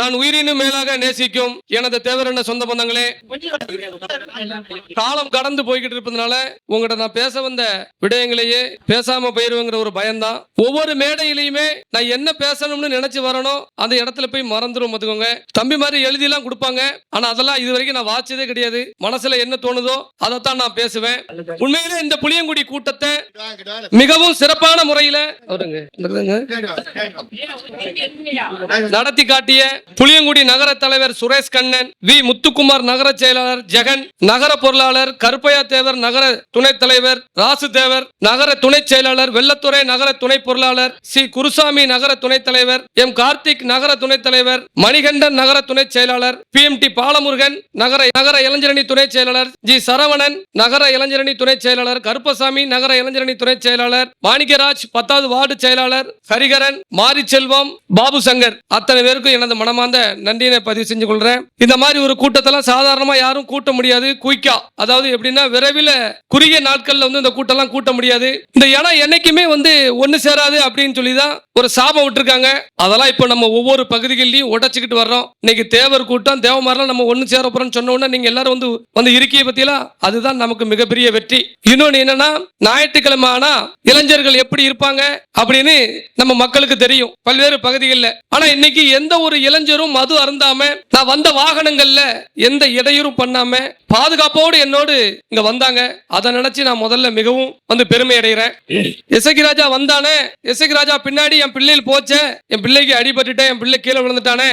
நான் உயிரினும் மேலாக நேசிக்கும் எனது தேவரண்ட சொந்த பந்தங்களே காலம் கடந்து போய்கிட்டு இருப்பதுனால உங்ககிட்ட நான் பேச வந்த விடயங்களையே பேசாம போயிருவேங்கிற ஒரு பயம்தான். ஒவ்வொரு மேடையிலையுமே நான் என்ன பேசணும்னு நினைச்சு வரணும் அந்த இடத்துல போய் மறந்துடும் பார்த்துக்கோங்க. தம்பி மாதிரி எழுதிலாம் கொடுப்பாங்க. ஆனா அதெல்லாம் இது வரைக்கும் நான் வாச்சதே கிடையாது. மனசுல என்ன தோணுதோ அதைத்தான் நான் பேசுவேன். உண்மையிலே இந்த புளியங்குடி கூட்டத்தை மிகவும் சிறப்பான முறையில நடத்தி காட்டிய புளியங்குடி நகர தலைவர் சுரேஷ் கண்ணன் வி. முத்துக்குமார் நகர செயலாளர் ஜெகன் நகர பொருளாளர் கருப்பையா தேவர் நகர துணைத் தலைவர் ராசு தேவர் நகர துணை செயலாளர் வெள்ளத்துறை நகர துணை பொருளாளர் சி. குருசாமி நகர துணைத் தலைவர் எம். கார்த்திக் நகர துணைத் தலைவர் மணிகண்டன் நகர துணை செயலாளர் பி. எம். டி. பாலமுருகன் நகர நகர இளைஞரணி துணை செயலாளர் ஜி. சரவணன் நகர இளைஞரணி துணை செயலாளர் கருப்பசாமி நகர இளைஞரணி துணை செயலாளர் மாணிக்கராஜ் பத்தாவது வார்டு செயலாளர் ஹரிகரன் மாரிச்செல்வம் பாபு சங்கர். அத்தனை அனைவருக்கும் எனது மனமார்ந்த நன்றியினை பதிவு செஞ்சு கொள்றேன். இந்த மாதிரி ஒரு கூட்டத்தெல்லாம் சாதாரணமா யாரும் கூட்ட முடியாது. குயிக்கா. அதாவது எப்படின்னா விரைவில் குறுகிய நாட்கள்ல வந்து இந்த கூட்டம்லாம் கூட்ட முடியாது. இந்த இடம் என்னைக்குமே வந்து ஒண்ணு சேராது அப்படின்னு சொல்லி தான் ஒரு சாபம் விட்டுருக்காங்க. அதெல்லாம் இப்போ நம்ம ஒவ்வொரு பகுதிகள்லையும் உடைச்சுக்கிட்டு வர்றோம். இன்னைக்கு தேவர் கூட்டம் தேவமாரெல்லாம் நம்ம ஒண்ணு சேர போறோம்னு சொன்ன உடனே நீங்க எல்லாரும் வந்து வந்து இருக்கிய பத்தியெல்லாம் அதுதான் நமக்கு மிகப்பெரிய வெற்றி. இன்னொன்னு என்னன்னா ஞாயிற்றுக்கிழமை ஆனா இளைஞர்கள் எப்படி இருப்பாங்க அப்படின்னு நம்ம மக்களுக்கு தெரியும். பல்வேறு பகுதிகளில். ஆனா இன்னைக்கு எந்த ஒரு இளைஞரும் மது அருந்தாம நான் வந்த வாகனங்கள்ல எந்த இடையூறும் பண்ணாம பாதுகாப்போடு என்னோடு இங்க வந்தாங்க. அதை நினைச்சு நான் முதல்ல மிகவும் வந்து பெருமை அடைகிறேன். இசக்கி ராஜா வந்தானே இசக்கி ராஜா பின்னாடி என் பிள்ளைகள் போச்சே என் பிள்ளைக்கு அடிபட்டுட்டேன் என் பிள்ளை கீழே விழுந்துட்டானே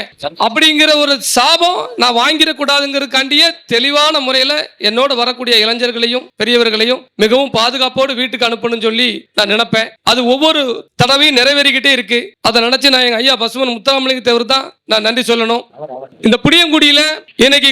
அப்படிங்கிற ஒரு சாபம் நான் வாங்கிடக்கூடாதுங்கிறதுக்காண்டியே தெளிவான முறையில என்னோட வரக்கூடிய இளைஞர்களையும் பெரியவர்களையும் மிகவும் பாதுகாப்போடு வீட்டுக்கு அனுப்பணும்னு சொல்லி நான் நினைப்பேன். அது ஒவ்வொரு தடவையும் நிறைவேறிக்கிட்டே இருக்கு. அதை நினைச்சு நான் எங்க ஐயா பசுமன் முத்தாமலிங்க தேவர் தான் நான் நன்றி சொல்லணும். இந்த புளியங்குடியில இன்னைக்கு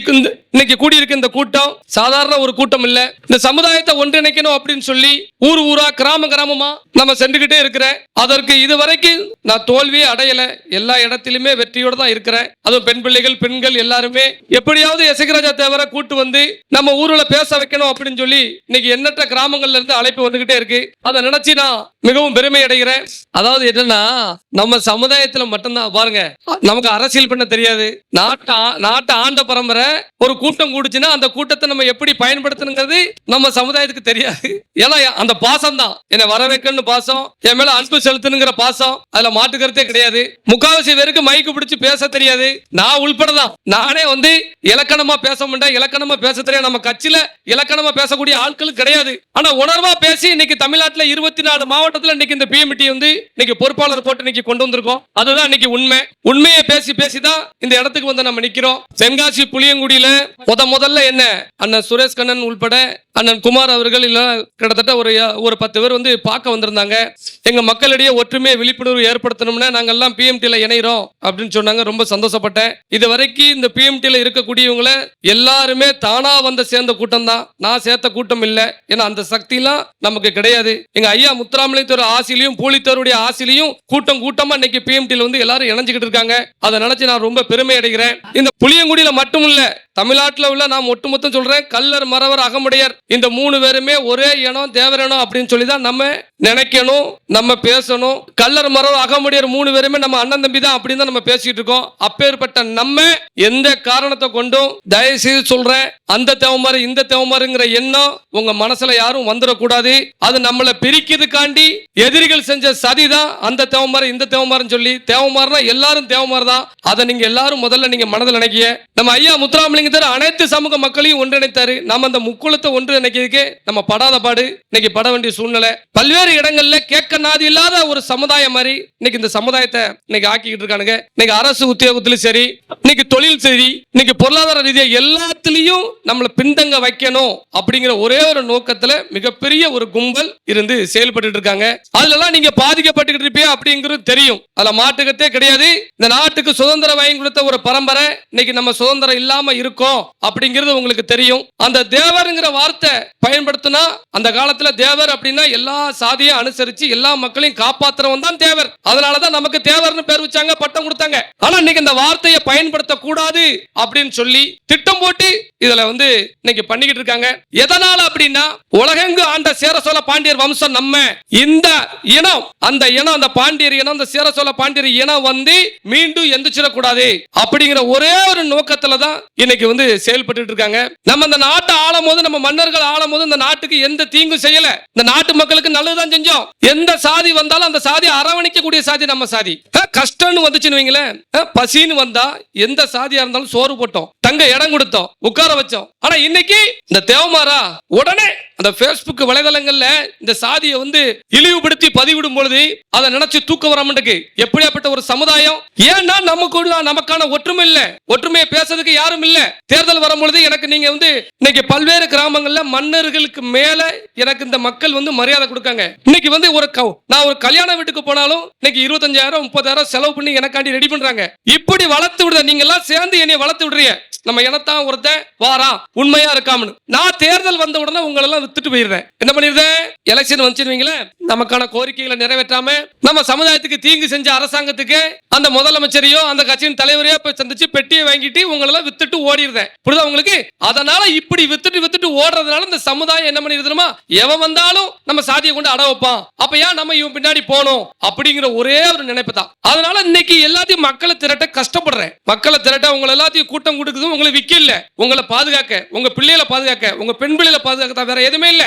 இன்னைக்கு கூடியிருக்க இந்த கூட்டம் சாதாரண ஒரு கூட்டம் இல்ல. இந்த சமுதாயத்தை ஒன்றிணைக்கணும் அப்படின்னு சொல்லி ஊர் ஊரா கிராம கிராமமா நம்ம சென்றுகிட்டே இருக்கிறேன். அதற்கு இதுவரைக்கும் நான் தோல்வியே அடையல. எல்லா இடத்திலுமே வெற்றியோட தான் இருக்கிறேன். அதுவும் பெண் பிள்ளைகள் பெண்கள் எல்லாருமே எப்படியாவது எசகராஜா தேவரை கூட்டு வந்து நம்ம ஊர்ல பேச வைக்கணும் அப்படின்னு சொல்லி இன்னைக்கு எண்ணற்ற கிராமங்கள்ல இருந்து அழைப்பு வந்துகிட்டே இருக்கு. அதை நினைச்சு நான் மிகவும் பெருமை அடைகிறேன். அதாவது என்னன்னா நம்ம சமுதாயத்துல மட்டும்தான் பாருங்க நமக்கு அரசியல் பண்ண தெரியாது. நாட்டை நாட்டு ஆண்ட பரம்பரை ஒரு கூட்டம் கூடுச்சுன்னா அந்த கூட்டத்தை நம்ம எப்படி பயன்படுத்தணுங்கிறது நம்ம சமுதாயத்துக்கு தெரியாது. ஏன்னா அந்த பாசம் தான் என்னை வர வைக்கணும்னு பாசம் என் மேல அன்பு செலுத்தணுங்கிற பாசம் அதுல மாட்டுக்கிறதே கிடையாது. முக்காவாசி பேருக்கு மைக்கு பிடிச்சு பேச தெரியாது. நான் உள்பட தான் நானே வந்து இலக்கணமா பேச மாட்டேன். இலக்கணமா பேச தெரியாது. நம்ம கட்சியில இலக்கணமா பேசக்கூடிய ஆட்கள் கிடையாது. ஆனா உணர்வா பேசி இன்னைக்கு தமிழ்நாட்டுல இருபத்தி நாலு மாவட்டத்துல இன்னைக்கு இந்த பிஎம்டி வந்து இன்னைக்கு பொறுப்பாளர் போட்டு இன்னைக்கு கொண்டு வந்திருக்கோம். அதுதான் இன்னைக்கு உண்மை. உண்மையை பேசி பேசிதான் இந்த இடத்துக்கு வந்து நம்ம நிக்கிறோம். செங்காசி புளியங்குடியில முத முதல்ல என்ன? அண்ணன் சுரேஷ் கண்ணன் உள்பட அண்ணன் குமார் அவர்கள் இல்ல கிட்டத்தட்ட ஒரு ஒரு பத்து பேர் வந்து பார்க்க வந்திருந்தாங்க. எங்க மக்களிடையே ஒற்றுமையை விழிப்புணர்வு ஏற்படுத்தணும்னா நாங்க எல்லாம் பிஎம்டில இணைகிறோம் அப்படின்னு சொன்னாங்க. ரொம்ப சந்தோஷப்பட்டேன். இது வரைக்கும் இந்த பிஎம்டில இருக்கக்கூடியவங்கள எல்லாருமே தானா வந்து சேர்ந்த கூட்டம் தான் நான் சேர்த்த கூட்டம் இல்லை. ஏன்னா அந்த சக்திலாம் நமக்கு கிடையாது. எங்க ஐயா முத்துராமலிங்கத்தோட ஆசிலையும் பூலித்தோருடைய ஆசிலையும் கூட்டம் கூட்டமா இன்னைக்கு பிஎம்டில வந்து எல்லாரும் இணைஞ்சுக்கிட்டு இருக்காங்க. அதை நினைச்சு நான் ரொம்ப பெருமை அடைகிறேன் இந்த புளியங்குடியில மட்டும் இல்ல தமிழ்நாட்டுல உள்ள நான் ஒட்டுமொத்தம் சொல்றேன் கல்லர் மறவர் அகமுடையர் இந்த மூணு பேருமே ஒரே இனம் தேவரனம் அப்படின்னு சொல்லி தான் நம்ம நினைக்கணும் நம்ம பேசணும். கல்லர் மறவர் அகமுடையர் மூணு பேருமே நம்ம அண்ணன் தம்பி தான் அப்படின்னு தான் நம்ம பேசிட்டு இருக்கோம். அப்பேற்பட்ட நம்ம எந்த காரணத்தை கொண்டும் தயவு செய்து சொல்றேன் அந்த தேவமாறு இந்த தேவமாறுங்கிற எண்ணம் உங்க மனசுல யாரும் வந்துடக்கூடாது. அது நம்மளை பிரிக்கிறதுக்காண்டி எதிரிகள் செஞ்ச சதிதான் அந்த தேவமாறு இந்த தேவமாறுன்னு சொல்லி தேவமாறுனா எல்லாரும் தேவமாறு தான் அதை நீங்க எல்லாரும் முதல்ல நீங்க மனதில் நினைக்கிய நம்ம ஐயா அப்படிங்கிறது அனைத்து சமூக மக்களையும் ஒன்றிணைத்தாரு. நம்ம அந்த முக்குளத்தை ஒன்றிணைக்கிறதுக்கு நம்ம படாத பாடு. இன்னைக்கு பட வேண்டிய சூழ்நிலை. பல்வேறு இடங்கள்ல கேட்க நாதி இல்லாத ஒரு சமுதாயம் மாதிரி இன்னைக்கு இந்த சமுதாயத்தை இன்னைக்கு ஆக்கிக்கிட்டு இருக்கானுங்க. இன்னைக்கு அரசு உத்தியோகத்திலும் சரி இன்னைக்கு தொழில் சரி இன்னைக்கு பொருளாதார ரீதியா எல்லாத்துலயும் நம்மளை பின்தங்க வைக்கணும் அப்படிங்கிற ஒரே ஒரு நோக்கத்துல மிகப்பெரிய ஒரு கும்பல் இருந்து செயல்பட்டு இருக்காங்க. அதுல எல்லாம் நீங்க பாதிக்கப்பட்டுக்கிட்டு இருப்பீங்க அப்படிங்கிறது தெரியும். அதுல மாட்டுக்கத்தே கிடையாது. இந்த நாட்டுக்கு சுதந்திரம் வாங்கி கொடுத்த ஒரு பரம்பரை இன்னைக்கு நம்ம சுதந்திரம் இல்லாம இருக்கும் இருக்கும் அப்படிங்கிறது உங்களுக்கு தெரியும். அந்த தேவருங்கிற வார்த்தை பயன்படுத்தினா அந்த காலத்துல தேவர் அப்படின்னா எல்லா சாதியும் அனுசரிச்சு எல்லா மக்களையும் காப்பாத்துறவன் தான் தேவர். அதனாலதான் நமக்கு தேவர்னு பேர் வச்சாங்க பட்டம் கொடுத்தாங்க. ஆனா இன்னைக்கு இந்த வார்த்தையை பயன்படுத்த கூடாது அப்படின்னு சொல்லி திட்டம் போட்டு இதுல வந்து இன்னைக்கு பண்ணிக்கிட்டு இருக்காங்க. எதனால அப்படின்னா உலகெங்கு ஆண்ட சேர சோழ பாண்டியர் வம்சம் நம்ம. இந்த இனம் அந்த இனம் அந்த பாண்டியர் இனம் அந்த சேர சோழ பாண்டியர் இனம் வந்து மீண்டும் எந்திரிச்சிடக்கூடாது. அப்படிங்கிற ஒரே ஒரு நோக்கத்துல தான் இன்னைக்கு வந்து செயல்பட்டு இருக்காங்க. நம்ம இந்த நாட்டை ஆளும் போது நம்ம மன்னர்கள் ஆளும் போது இந்த நாட்டுக்கு எந்த தீங்கும் செய்யல. இந்த நாட்டு மக்களுக்கு நல்லதுதான் செஞ்சோம். எந்த சாதி வந்தாலும் அந்த சாதி அரவணைக்கக்கூடிய சாதி நம்ம சாதி. கஷ்டம்னு வந்துச்சுன்னு வைங்களேன். பசின்னு வந்தா எந்த சாதியா இருந்தாலும் சோறு போட்டோம். தங்க இடம் கொடுத்தோம் உட்கார வச்சோம். ஆனா இன்னைக்கு இந்த தேவமாரா உடனே அந்த பேஸ்புக் வலைதளங்கள்ல இந்த சாதியை வந்து இழிவுபடுத்தி பதிவிடும் பொழுது அதை நினைச்சு தூக்க வர மாட்டேங்குது எப்படியாப்பட்ட ஒரு சமுதாயம்? ஏன்னா நமக்குள்ள நமக்கான ஒற்றுமை இல்ல. ஒற்றுமையை பேசுறதுக்கு யாரும் இல்ல. தேர்தல் வரும் பொழுது எனக்கு நீங்க வந்து இன்னைக்கு பல்வேறு கிராமங்கள்ல மன்னர்களுக்கு மேல எனக்கு இந்த மக்கள் வந்து மரியாதை கொடுக்காங்க. இன்னைக்கு வந்து ஒரு நான் ஒரு கல்யாண வீட்டுக்கு போனாலும் இன்னைக்கு இருபத்தஞ்சாயிரம் முப்பதாயிரம் செலவு பண்ணி எனக்காண்டி ரெடி பண்றாங்க. இப்படி வளர்த்து விடுற நீங்க எல்லாம் சேர்ந்து என்னை வளர்த்து விடுறீங்க. நம்ம இனத்தான் ஒருத்தன் வாரா உண்மையா இருக்காமனு. நான் தேர்தல் வந்த உடனே உங்களை எல்லாம் வித்துட்டு போயிடுறேன். என்ன பண்ணிடுறேன் எலெக்ஷன் வந்துச்சுருவீங்களேன் நமக்கான கோரிக்கைகளை நிறைவேற்றாம நம்ம சமுதாயத்துக்கு தீங்கு செஞ்ச அரசாங்கத்துக்கு அந்த முதலமைச்சரையோ அந்த கட்சியின் தலைவரையோ போய் சந்திச்சு பெட்டியை வாங்கிட்டு உங்களெல்லாம் வித்துட்டு ஓடிடுறேன். புரியுதா உங்களுக்கு? அதனால இப்படி வித்துட்டு வித்துட்டு ஓடுறதுனால இந்த சமுதாயம் என்ன பண்ணிடுதுமா எவன் வந்தாலும் நம்ம சாதியை கொண்டு அட வைப்பான். அப்ப ஏன் நம்ம இவன் பின்னாடி போனோம்? அப்படிங்கிற ஒரே ஒரு நினைப்பு தான் அதனால இன்னைக்கு எல்லாத்தையும் மக்களை திரட்ட கஷ்டப்படுறேன். மக்களை திரட்ட உங்களை எல்லாத்தையும் கூட்டம் கொடுக்குது உங்களை விக்க இல்ல உங்களை பாதுகாக்க உங்க பிள்ளைகளை பாதுகாக்க உங்க பெண் பிள்ளைகளை பாதுகாக்க தான் வேற எதுவுமே இல்ல.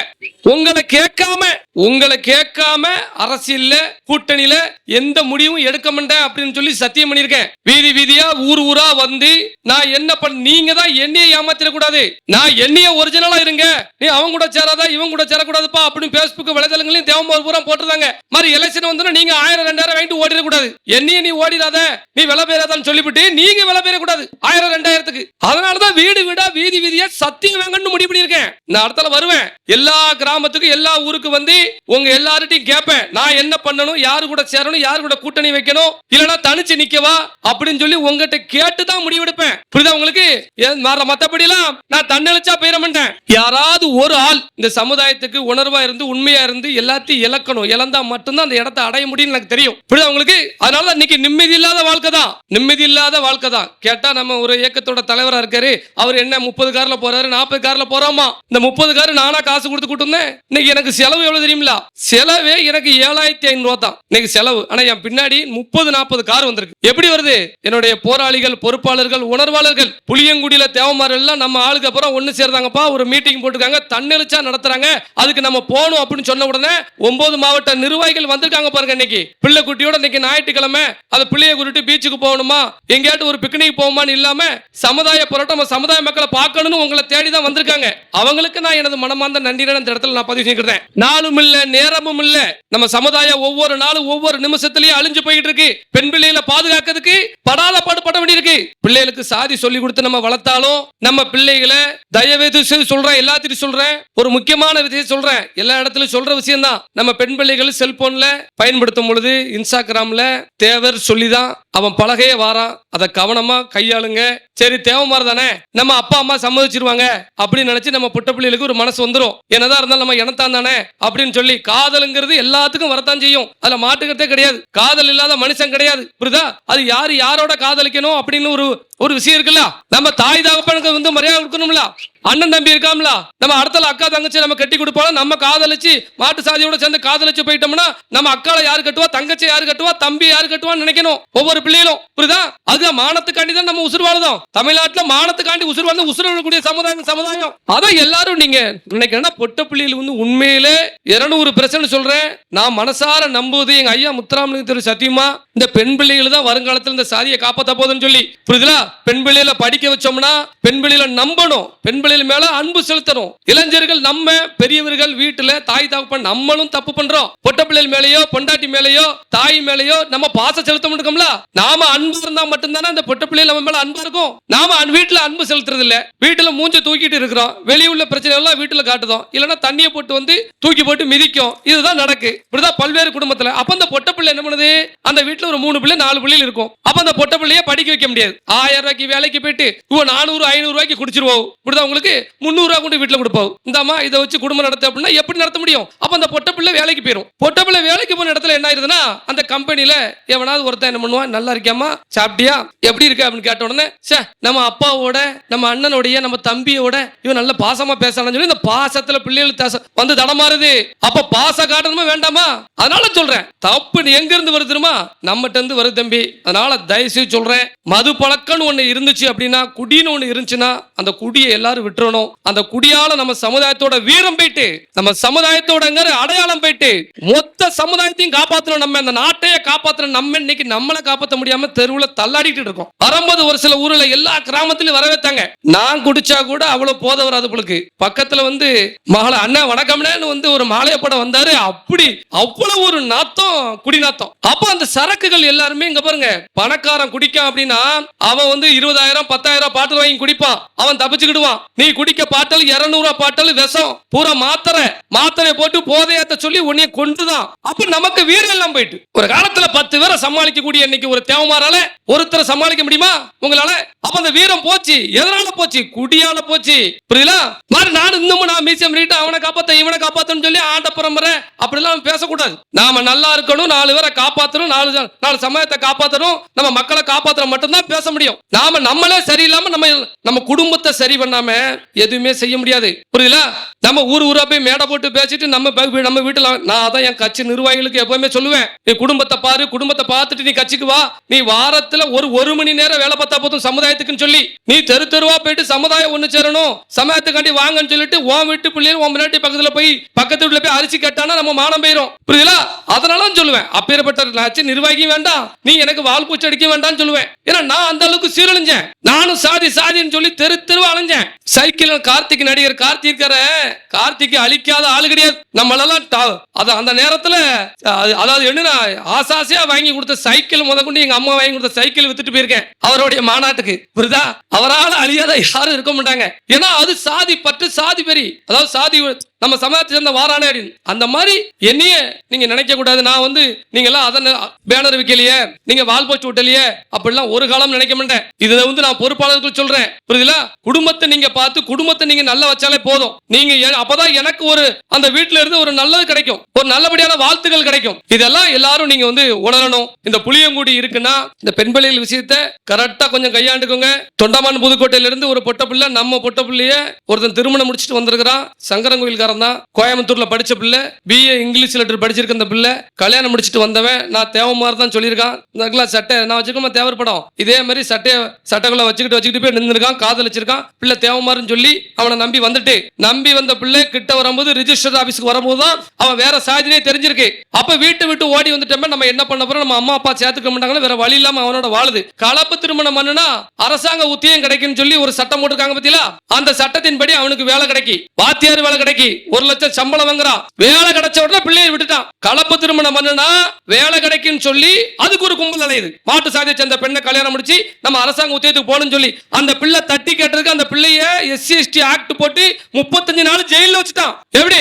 உங்களை கேட்காம உங்களை கேட்காம அரசியல்ல கூட்டணியில எந்த முடிவும் எடுக்க மாட்டேன் அப்படின்னு சொல்லி சத்தியம் பண்ணியிருக்கேன். வீதி வீதியா ஊர் ஊரா வந்து நான் என்ன பண்ண நீங்க தான் என்னைய ஏமாத்திட கூடாது நான் என்னைய ஒரிஜினலா இருங்க. நீ அவங்க கூட சேராதா இவன் கூட சேரக்கூடாதுப்பா அப்படின்னு பேஸ்புக் வலைதளங்களையும் தேவம்போது பூரா போட்டுருந்தாங்க. மாதிரி எலெக்ஷன் வந்து நீங்க ஆயிரம் ரெண்டாயிரம் வாங்கிட்டு ஓடிடக்கூடாது. என்னைய நீ ஓடிடாத. நீ விலை பேராதான்னு சொல்லிவிட்டு நீங்க விலை பேரக்கூடாது ஆயிரம் ரெண்டாயிரத்துக்கு. அதனாலதான் வீடு வீடா வீதி வீதியா சத்தியம் வேங்கன்னு முடிவு பண்ணியிருக்கேன். நான் இடத்துல வருவேன். எல்லா கிராமத்துக்கும் எல்லா ஊருக்கு வந்து உங்க எல்லார்ட்டையும் கேட்பேன். நான் என்ன பண்ணணும் யாரு கூட சேரணும் யாரு கூட கூட்டணி வைக்கணும் இல்லனா தனிச்சு நிக்கவா அப்படின்னு சொல்லி உங்ககிட்ட கேட்டு தான் முடிவெடுப்பேன் புரியுதா உங்களுக்கு? ஏன் மத்தபடி எல்லாம் நான் தன்னெழுச்சா போயிட மாட்டேன். யாராவது ஒரு ஆள் இந்த சமுதாயத்துக்கு உணர்வா இருந்து உண்மையா இருந்து எல்லாத்தையும் இழக்கணும். இழந்தா மட்டும்தான் அந்த இடத்தை அடைய முடியும்னு எனக்கு தெரியும். புரியுதா உங்களுக்கு? அதனால தான் இன்னைக்கு நிம்மதி இல்லாத வாழ்க்கை தான். நிம்மதி இல்லாத வாழ்க்கை தான். கேட்டா நம்ம ஒரு இயக்கத்தோட தலைவரா இருக்காரு. அவர் என்ன முப்பது கார்ல போறாரு நாற்பது கார்ல போறாமா? இந்த முப்பது கார் நானா காசு கொடுத்து கூட்டிருந்தேன் இன்னைக்கு எனக்கு செலவு எவ்வளவு தெரியுங்களா செலவே எனக்கு ஏழாயிரத்தி ஐநூறுவா தான். இன்னைக்கு செலவு. ஆனா என் பின்னாடி முப்பது நாற்பது கார் வந்திருக்கு. எப்படி வருது? என்னுடைய போராளிகள் பொறுப்பாளர்கள் உணர்வாளர்கள் புளியங்குடியில தேவமாறு எல்லாம் நம்ம ஆளுக்கு அப்புறம் ஒண்ணு சேர்ந்தாங்கப்பா. ஒரு மீட்டிங் போட்டுருக்காங்க. தன்னெழுச்சா நடத்துறாங்க. அதுக்கு நம்ம போகணும் அப்படின்னு சொன்ன உடனே ஒன்பது மாவட்ட நிர்வாகிகள் வந்திருக்காங்க பாருங்க இன்னைக்கு. பிள்ளை குட்டியோட இன்னைக்கு ஞாயிற்றுக்கிழமை. அது பிள்ளைய கூட்டிட்டு பீச்சுக்கு போகணுமா? எங்கேயாட்டு ஒரு பிக்னிக் போகுமான்னு இல்லாம சமுதாய போராட்டம் நம்ம சமுதாய மக்களை பார்க்கணும்னு உங்களை தேடி தான் வந்திருக்காங்க. அவங்களுக்கு நான் எனது மனமார்ந்த நன்றியை அந்த இடத்துல நான் பதிவு செய்கிறேன் நாளும் இல்ல நேரமும் இல்ல. நம்ம சமுதாயம் ஒவ்வொரு நாளும் ஒவ்வொரு நிமிஷத்திலயும் அழிஞ்சு போயிட்டு இருக்கு. பெண் பிள்ளைகளை பாதுகாக்கிறதுக்கு படால பாடுபட வேண்டியிருக்கு. பிள்ளைகளுக்கு சாதி சொல்லி கொடுத்து நம்ம வளர்த்தாலும் நம்ம பிள்ளைகளை தயவு சொல்றேன் எல்லாத்திட்டும் சொல்றேன். ஒரு முக்கியமான விஷயம் சொல்றேன். எல்லா இடத்துலயும் சொல்ற விஷயம் தான் நம்ம பெண் பிள்ளைகள் செல்போன்ல பயன்படுத்தும் பொழுது இன்ஸ்டாகிராம்ல தேவர் சொல்லிதான் அவன் பலகையே வாரான். அதை கவனமா கையாளுங்க. சரி தேவமாறு தானே நம்ம அப்பா அம்மா சம்மதிச்சிருவாங்க அப்படின்னு நினைச்சு நம்ம புட்ட பிள்ளைகளுக்கு ஒரு மனசு வந்துடும் என்னதான் இருந்தாலும் நம்ம இனத்தான் தானே அப்படின்னு சொல்லி காதலுங்கிறது எல்லாத்துக்கும் வரத்தான் செய்யும். அதுல மாட்டுக்கிறதே கிடையாது. காதல் இல்லாத மனுஷன் கிடையாது. புரியுதா? அது யாரு யாரோட காதலிக்கணும் அப்படின்னு ஒரு ஒரு விஷயம் இருக்குல்ல? நம்ம தாய் தகப்பனுக்கு வந்து மரியாதை கொடுக்கணும்ல? அண்ணன் தம்பி இருக்காம்ல நம்ம அடுத்தல அக்கா தங்கச்சி நம்ம கட்டி கொடுப்போம் நம்ம காதலிச்சு மாட்டு சாதியோட சேர்ந்து காதலிச்சு போயிட்டோம்னா நம்ம அக்கால யாரு கட்டுவா தங்கச்சி யாரு கட்டுவா தம்பி யாரு கட்டுவான்னு நினைக்கணும் ஒவ்வொரு பிள்ளைகளும். புரியுதா? அது மானத்துக்காண்டி தான் நம்ம உசுர் வாழ்றோம் தமிழ்நாட்டுல மானத்துக்காண்டி உசுர் வாழ்ந்து உசுர் வாழக்கூடிய சமுதாயம் சமுதாயம். அதான் எல்லாரும் நீங்க நினைக்கிறேன்னா பொட்ட பிள்ளைகள் வந்து உண்மையிலே இருநூறு பிரச்சனை சொல்றேன். நான் மனசார நம்புவது எங்க ஐயா முத்துராமலிங்க திரு சத்தியமா? இந்த பெண் பிள்ளைகள் தான் வருங்காலத்துல இந்த சாதியை காப்பாத்த போதுன்னு சொல்லி. புரியுதுல? பெண் பிள்ளைகளை படிக்க வச்சோம்னா பெண் பிள்ளைகளை நம்பணும். பெண் பிள்ளை பிள்ளைகள் மேல அன்பு செலுத்தணும். இளைஞர்கள் நம்ம பெரியவர்கள் வீட்டுல தாய் தகப்பன் நம்மளும் தப்பு பண்றோம். பொட்ட பிள்ளைகள் பொண்டாட்டி மேலயோ தாய் மேலயோ நம்ம பாச செலுத்த முடியும்ல நாம அன்பு இருந்தா மட்டும்தானே அந்த பொட்ட பிள்ளைகள் நம்ம மேல அன்பு இருக்கும்? நாம வீட்டுல அன்பு செலுத்துறது இல்ல வீட்டுல மூஞ்ச தூக்கிட்டு இருக்கிறோம். வெளிய உள்ள பிரச்சனை எல்லாம் வீட்டுல காட்டுதோம். இல்லைன்னா தண்ணியை போட்டு வந்து தூக்கி போட்டு மிதிக்கும். இதுதான் நடக்கு. இப்படிதான் பல்வேறு குடும்பத்துல. அப்ப அந்த பொட்ட பிள்ளை என்ன பண்ணுது? அந்த வீட்டுல ஒரு மூணு பிள்ளை நாலு பிள்ளைகள் இருக்கும். அப்ப அந்த பொட்ட பிள்ளைய படிக்க வைக்க முடியாது. ஆயிரம் ரூபாய்க்கு வேலைக்கு போயிட்டு இவன் நானூறு ஐநூறு ரூபாய்க்கு குடிச்சிருவோம். இப்படிதான் உங்களுக்கு முன்னூறு ரூபா கொண்டு வீட்டுல கொடுப்போம் இந்தாம்மா இதை வச்சு குடும்பம் நடத்த அப்படின்னா எப்படி நடத்த முடியும்? அப்ப அந்த பொட்ட பிள்ளை வேலைக்கு போயிடும் பொட்ட பிள்ளை வேலைக்கு போன இடத்துல என்ன ஆயிருதுன்னா அந்த கம்பெனில எவனாவது ஒருத்தன் என்ன பண்ணுவான்? நல்லா இருக்கியாமா சாப்பிட்டியா? எப்படி இருக்கு? அப்படின்னு கேட்ட உடனே சே நம்ம அப்பாவோட நம்ம அண்ணனோடைய நம்ம தம்பியோட இவன் நல்ல பாசமா பேசலாம்னு சொல்லி இந்த பாசத்துல பிள்ளைகள் வந்து தடமாறுது அப்ப பாச காட்டணுமா வேண்டாமா? அதனால சொல்றேன். தப்பு எங்க இருந்து வருது தெரியுமா? நம்மகிட்ட இருந்து வருது தம்பி. அதனால தயவு செய்து சொல்றேன். மது பழக்கம்னு ஒண்ணு இருந்துச்சு அப்படின்னா குடின்னு ஒண்ணு இருந்துச்சுன்னா அந்த குடியை எல்லாரும் விட்டுறணும் அந்த குடியால நம்ம சமுதாயத்தோட வீரம் போயிட்டு நம்ம சமுதாயத்தோடங்கிற அடையாளம் போயிட்டு மொத்த சமுதாயத்தையும் காப்பாத்தணும். நம்ம இந்த நாட்டையே காப்பாத்தணும். நம்ம இன்னைக்கு நம்மளை காப்பாற்ற முடியாம தெருவுல தள்ளாடிட்டு இருக்கோம். வரும்போது ஒரு சில ஊர்ல எல்லா கிராமத்திலயும் வரவேத்தாங்க. நான் குடிச்சா கூட அவ்வளவு போத வராது உங்களுக்கு பக்கத்துல வந்து மகள அண்ணன் வணக்கம்னு வந்து ஒரு மாலைய படம் வந்தாரு. அப்படி அவ்வளவு ஒரு நாத்தம் குடி நாத்தம் அப்ப அந்த சரக்குகள் எல்லாருமே இங்க பாருங்க பணக்காரன் குடிக்கான் அப்படின்னா அவன் வந்து இருபதாயிரம் பத்தாயிரம் பாட்டு வாங்கி குடிப்பான். அவன் தப்பிச்சுக்கிடுவான். நீ குடிக்க பாட்டல் இருநூறு பாட்டல் விஷம் பூரா மாத்திரை மாத்திரையை போட்டு போதையத்தை சொல்லி உன்னைய கொண்டுதான் அப்ப நமக்கு வீரம் எல்லாம் போயிட்டு. ஒரு காலத்துல பத்து பேரை சமாளிக்கக்கூடிய இன்னைக்கு ஒரு தேவமாரால ஒருத்தரை சமாளிக்க முடியுமா? உங்களால. அப்ப அந்த வீரம் போச்சு. எதனால போச்சு? குடியால போச்சு. புரியுதா? மாதிரி நான் இன்னமும் நான் மியூசியம் ரீட்டு அவனை காப்பாத்த இவனை காப்பாத்தன்னு சொல்லி ஆண்ட பரம்பரை அப்படிலாம் பேசக்கூடாது. நாம நல்லா இருக்கணும் நாலு பேரை காப்பாத்தணும் நாலு நாலு சமயத்தை காப்பாத்தணும். நம்ம மக்களை காப்பாத்துற மட்டும்தான் பேச முடியும். நாம நம்மளே சரியில்லாம நம்ம நம்ம குடும்பத்தை சரி பண்ணாம எதுவுமே செய்ய முடியாது. புரியுதா நம்ம ஊர் ஊரா போய் மேடை போட்டு பேசிட்டு நம்ம நம்ம வீட்டுல நான் அதான் என் கட்சி நிர்வாகிகளுக்கு எப்பவுமே சொல்லுவேன். நீ குடும்பத்தை பாரு குடும்பத்தை பார்த்துட்டு நீ கட்சிக்கு வா. நீ வாரத்துல ஒரு ஒரு மணி நேரம் வேலை பார்த்தா போதும் சமுதாயத்துக்குன்னு சொல்லி. நீ தெரு தெருவா போயிட்டு சமுதாயம் ஒண்ணு சேரணும். சமயத்துக்காண்டி வாங்கன்னு சொல்லிட்டு உன் வீட்டு பிள்ளைகள் உன் முன்னாடி பக்கத்துல போய் பக்கத்து வீட்டுல போய் அரிசி கட்டானா நம்ம மானம் போயிரும். புரியுதா அதனால சொல்லுவேன். அப்பேற்பட்ட கட்சி நிர்வாகி வேண்டாம். நீ எனக்கு வால் பூச்சி அடிக்க வேண்டாம்னு சொல்லுவேன். ஏன்னா நான் அந்த அளவுக்கு சீரழிஞ்சேன். நானும் சாதி சாதின்னு சொல்லி தெரு தெருவா அலைஞ்சேன். சைக்கிள் கார்த்திக் நடிகர் கார்த்திக் கார்த்திகை அழிக்காத ஆளு கிடையாது. நம்மளெல்லாம் அது அந்த நேரத்தில் அதாவது என்னன்னா ஆசாசியா வாங்கி கொடுத்த சைக்கிள் முதற்கொண்டு எங்க அம்மா வாங்கி கொடுத்த சைக்கிள் வித்துட்டு போயிருக்கேன். அவருடைய மாநாட்டுக்கு. புரிதா அவரால் அழியாத யாரும் இருக்க மாட்டாங்க. ஏன்னா அது சாதி பற்று சாதி பெரி. அதாவது சாதி நம்ம சமயத்தை சேர்ந்த வாரானே அப்படின்னு அந்த மாதிரி என்னைய நீங்க நினைக்க கூடாது. நான் வந்து நீங்க எல்லாம் அதன் பேனர் விற்கலையே நீங்க வால் போச்சு விட்டலையே அப்படிலாம் ஒரு காலம் நினைக்க மாட்டேன். இதுல வந்து நான் பொறுப்பாளர்கள் சொல்றேன். புரியுதுல குடும்பத்தை நீங்க பார்த்து குடும்பத்தை நீங்க நல்லா வச்சாலே போதும். நீங்க அப்பதான் எனக்கு ஒரு அந்த வீட்டுல இருந்து ஒரு நல்லது கிடைக்கும். ஒரு நல்லபடியான வாழ்த்துக்கள் கிடைக்கும். இதெல்லாம் எல்லாரும் நீங்க வந்து உணரணும். இந்த புளியங்குடி இருக்குன்னா இந்த பெண் பிள்ளைகள் விஷயத்த கரெக்டா கொஞ்சம் கையாண்டுக்கோங்க. தொண்டமான் புதுக்கோட்டையில இருந்து ஒரு பொட்ட பிள்ளை நம்ம பொட்ட பிள்ளைய ஒருத்தன் திருமணம் முடிச்சுட்டு வந்திருக்கிறான். சொந்தக்காரன் தான். கோயம்புத்தூர்ல படிச்ச பிள்ளை. பிஏ இங்கிலீஷ் லெட்டர் படிச்சிருக்க அந்த பிள்ளை. கல்யாணம் முடிச்சுட்டு வந்தவன். நான் தேவமாரி தான் சொல்லியிருக்கான். இந்த சட்டை நான் வச்சுக்கோமா தேவர் படம். இதே மாதிரி சட்டையை சட்டைகளை வச்சுக்கிட்டு வச்சுக்கிட்டு போய் நின்றுருக்கான் காதலிச்சிருக்கான். பிள்ளை தேவமாருன்னு சொல்லி அவனை நம்பி வந்துட்டு. நம்பி வந்த பிள்ளை கிட்ட வரும்போது ரிஜிஸ்டர் ஆபீஸ்க்கு வரும்போது தான் அவன் வேற சாதினே தெரிஞ்சிருக்கு. அப்ப வீட்டு விட்டு ஓடி வந்துட்டோமே நம்ம என்ன பண்ண போறோம்? நம்ம அம்மா அப்பா சேர்த்துக்க மாட்டாங்களா? வேற வழி இல்லாம அவனோட வாழுது. கலப்பு திருமணம் பண்ணுனா அரசாங்க உத்தியம் கிடைக்கும்னு சொல்லி ஒரு சட்டம் போட்டிருக்காங்க பத்தியா அந்த சட்டத்தின்படி அவனுக்கு வேலை கிடைக்கி. வாத்தியார் வேலை கிடைக்கி. ஒரு லட்சம் சம்பளம் வாங்குறான் வேலை கிடைச்ச உடனே பிள்ளையை விட்டுட்டான். கலப்பு திருமணம் பண்ணுனா வேலை கிடைக்கும்னு சொல்லி அதுக்கு ஒரு கும்பல் அலையுது மாட்டு சாதியை சேர்ந்த பெண்ணை கல்யாணம் முடிச்சு நம்ம அரசாங்க உத்தியத்துக்கு போகணும்னு சொல்லி அந்த பிள்ளை தட்டி கேட்டதுக்கு அந்த பிள்ளைய எஸ்சி எஸ்டி ஆக்ட் போட்டு முப்பத்தஞ்சு நாள் ஜெயில வச்சுட்டான். எப்படி?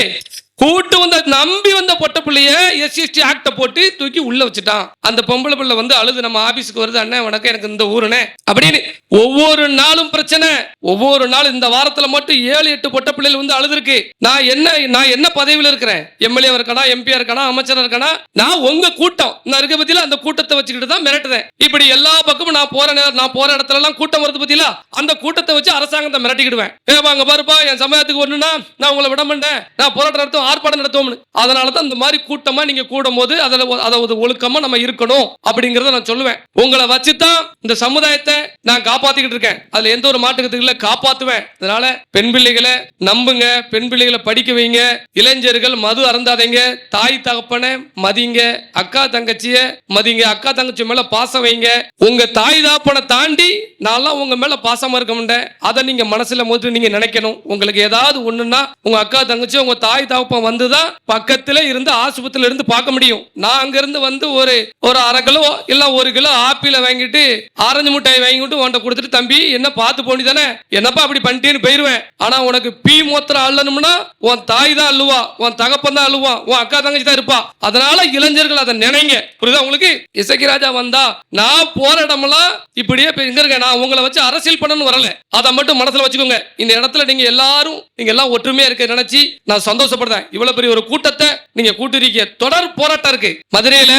கூட்டு வந்த நம்பி வந்த பொட்ட பிள்ளைய எஸ்சிஎஸ்டி ஆக்ட போட்டு தூக்கி உள்ள வச்சுட்டான். அந்த பொம்பளை பிள்ளை வந்து அழுது நம்ம ஆபீஸ்க்கு வருது அண்ணன் வணக்கம் எனக்கு இந்த ஊருனே அப்படின்னு ஒவ்வொரு நாளும் பிரச்சனை. ஒவ்வொரு நாளும் இந்த வாரத்துல மட்டும் ஏழு எட்டு பொட்ட பிள்ளைகள் வந்து அழுதுருக்கு. நான் என்ன நான் என்ன பதவியில் இருக்கிறேன்? எம்எல்ஏ இருக்கனா எம்பியா இருக்கனா அமைச்சர் இருக்கனா? நான் உங்க கூட்டம். நான் இருக்க பத்தியில அந்த கூட்டத்தை வச்சுக்கிட்டு தான் மிரட்டுறேன். இப்படி எல்லா பக்கமும் நான் போற நேரம் நான் போற இடத்துல எல்லாம் கூட்டம் வருது பத்தியில அந்த கூட்டத்தை வச்சு அரசாங்கத்தை மிரட்டிக்கிடுவேன். ஏ வாங்க பாருப்பா என் சமயத்துக்கு ஒண்ணுனா நான் உங்களை விட மாட்டேன். நான் போராட்டம் நடத்தும் ஆர்ப்பாட்டம் நடத்துவோம்னு. அதனால தான் இந்த மாதிரி கூட்டமா நீங்க கூடும் போது அதில் அதாவது ஒரு ஒழுக்கமா நம்ம இருக்கணும் அப்படிங்கறத நான் சொல்லுவேன். உங்களை வச்சு தான் இந்த சமுதாயத்தை நான் காப்பாத்திக்கிட்டு இருக்கேன். அதுல எந்த ஒரு மாட்டுக்கு இல்ல காப்பாத்துவேன். அதனால பெண் பிள்ளைகளை நம்புங்க பெண் பிள்ளைகளை படிக்க வைங்க இளைஞர்கள் மது அறந்தாதீங்க தாய் தகப்பனை மதிங்க அக்கா தங்கச்சிய மதிங்க அக்கா தங்கச்சி மேல பாசம் வைங்க. உங்க தாய் தகப்பனை தாண்டி நான்லாம் உங்க மேல பாசமா இருக்க மாட்டேன். அதை நீங்க மனசுல முதல்ல நீங்க நினைக்கணும். உங்களுக்கு ஏதாவது ஒண்ணுன்னா உங்க அக்கா தங்கச்சி உங்க தாய் தகப்பன் வந்துதான் பக்கத்துல இருந்து ஆஸ்பத்திரியில இருந்து பார்க்க முடியும். நான் அங்க இருந்து வந்து ஒரு ஒரு அரை கிலோ இல்ல ஒரு கிலோ ஆப்பிள வாங்கிட்டு ஆரஞ்சு மிட்டாய் வாங்கிட்டு உன்கிட்ட கொடுத்துட்டு தம்பி என்ன பார்த்து போனி தானே என்னப்பா அப்படி பண்ணிட்டேன்னு போயிருவேன். ஆனா உனக்கு பி மூத்திரம் அள்ளணும்னா உன் தாய் தான் அள்ளுவா உன் தகப்பன் தான் அள்ளுவான் உன் அக்கா தங்கச்சி தான் இருப்பா. அதனால இளைஞர்கள் அதை நினைங்க. புரியுதா உங்களுக்கு? இசக்கி ராஜா வந்தா நான் போற இடமெல்லாம் இப்படியே இங்க இருக்கேன். நான் உங்களை வச்சு அரசியல் பண்ணணும்னு வரல. அதை மட்டும் மனசுல வச்சுக்கோங்க. இந்த இடத்துல நீங்க எல்லாரும் நீங்க எல்லாம் ஒற்றுமையா இருக்க நினைச்சு நான் சந்தோஷப்படுறேன். இவ்வளவு பெரிய ஒரு கூட்டத்தை நீங்க கூட்டிருக்கீங்க. தொடர் போராட்டம் இருக்கு. மதுரையில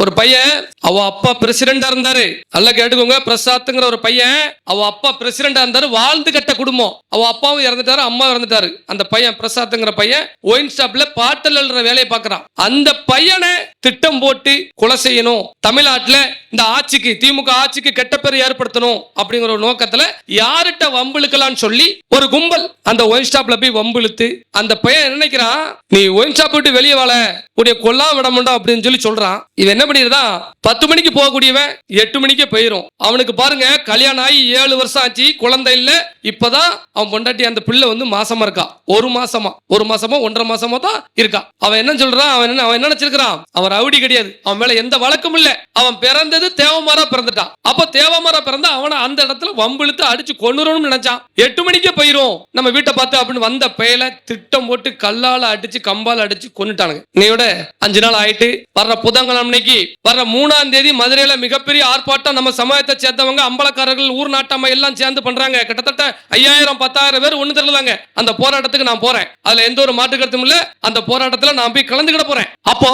ஒரு பையன் அவ அப்பா பிரசிடண்டா இருந்தாரு. நல்லா கேட்டுக்கோங்க பிரசாத்ங்கிற ஒரு பையன் அவ அப்பா பிரசிடண்டா இருந்தாரு வாழ்ந்து கட்ட குடும்பம். அவ அப்பாவும் இறந்துட்டாரு அம்மா இறந்துட்டாரு. அந்த பையன் பிரசாத்ங்கிற பையன் ஒயின் ஷாப்ல பாட்டல் எழுற வேலையை பார்க்கறான். அந்த பையனை திட்டம் போட்டு கொலை செய்யணும். தமிழ்நாட்டுல இந்த ஆட்சிக்கு திமுக ஆட்சிக்கு கெட்ட பேர் ஏற்படுத்தணும் அப்படிங்கிற ஒரு நோக்கத்துல யார்கிட்ட வம்பிழுக்கலாம்னு சொல்லி ஒரு கும்பல் அந்த ஒயின் ஷாப்ல போய் வம்பிழுத்து அந்த பையன் நினைக்கிறான்? நீ ஒயின் ஷாப் விட்டு வெளியே வாழ உடைய கொல்லா விட மாட்டோம் அப்படின்னு சொல்லி சொல்றான். இவன் என்ன பண்ணிருந்தா பத்து மணிக்கு போகக்கூடியவன் எட்டு மணிக்கே போயிரும். அவனுக்கு பாருங்க கல்யாணம் ஆகி ஏழு வருஷம் ஆச்சு குழந்தை இல்ல. இப்பதான் அவன் பொண்டாட்டி அந்த பிள்ளை வந்து மாசமா இருக்கா? ஒரு மாசமா. ஒரு மாசமா ஒன்றரை மாசமா தான் இருக்கா. அவன் என்ன சொல்றான்? அவன் என்ன அவன் என்ன நினைச்சிருக்கிறான்? அவன் ரவுடி கிடையாது. அவன் மேல எந்த வழக்கும் இல்ல. அவன் பிறந்தது தேவமாரா பிறந்துட்டான். அப்ப தேவமாரா பிறந்தா அவனை அந்த இடத்துல வம்பிழுத்து அடிச்சு கொண்டுறணும்னு நினைச்சான். எட்டு மணிக்கே போயிரும். நம்ம வீட்டை பார்த்து அப்படின்னு வந்த பெயல திட்டம் போட்டு கல்லால அடிச்சு கம்பால அடிச்சு கொண்டுட்டானுங்க இன்னையோட அஞ்சு நாள் ஆயிட்டு வர்ற புதன்கிழமைக்கு இன்னைக்கு வர மூணாம் தேதி மதுரையில மிகப்பெரிய ஆர்ப்பாட்டம். நம்ம சமயத்தை சேர்ந்தவங்க அம்பலக்காரர்கள் ஊர் நாட்டாம எல்லாம் சேர்ந்து பண்றாங்க. கிட்டத்தட்ட ஐயாயிரம் பத்தாயிரம் பேர் ஒண்ணு தெரியலாங்க. அந்த போராட்டத்துக்கு நான் போறேன். அதுல எந்த ஒரு மாற்று கருத்தும் இல்ல. அந்த போராட்டத்துல நான் போய் கலந்துகிட போறேன். அப்போ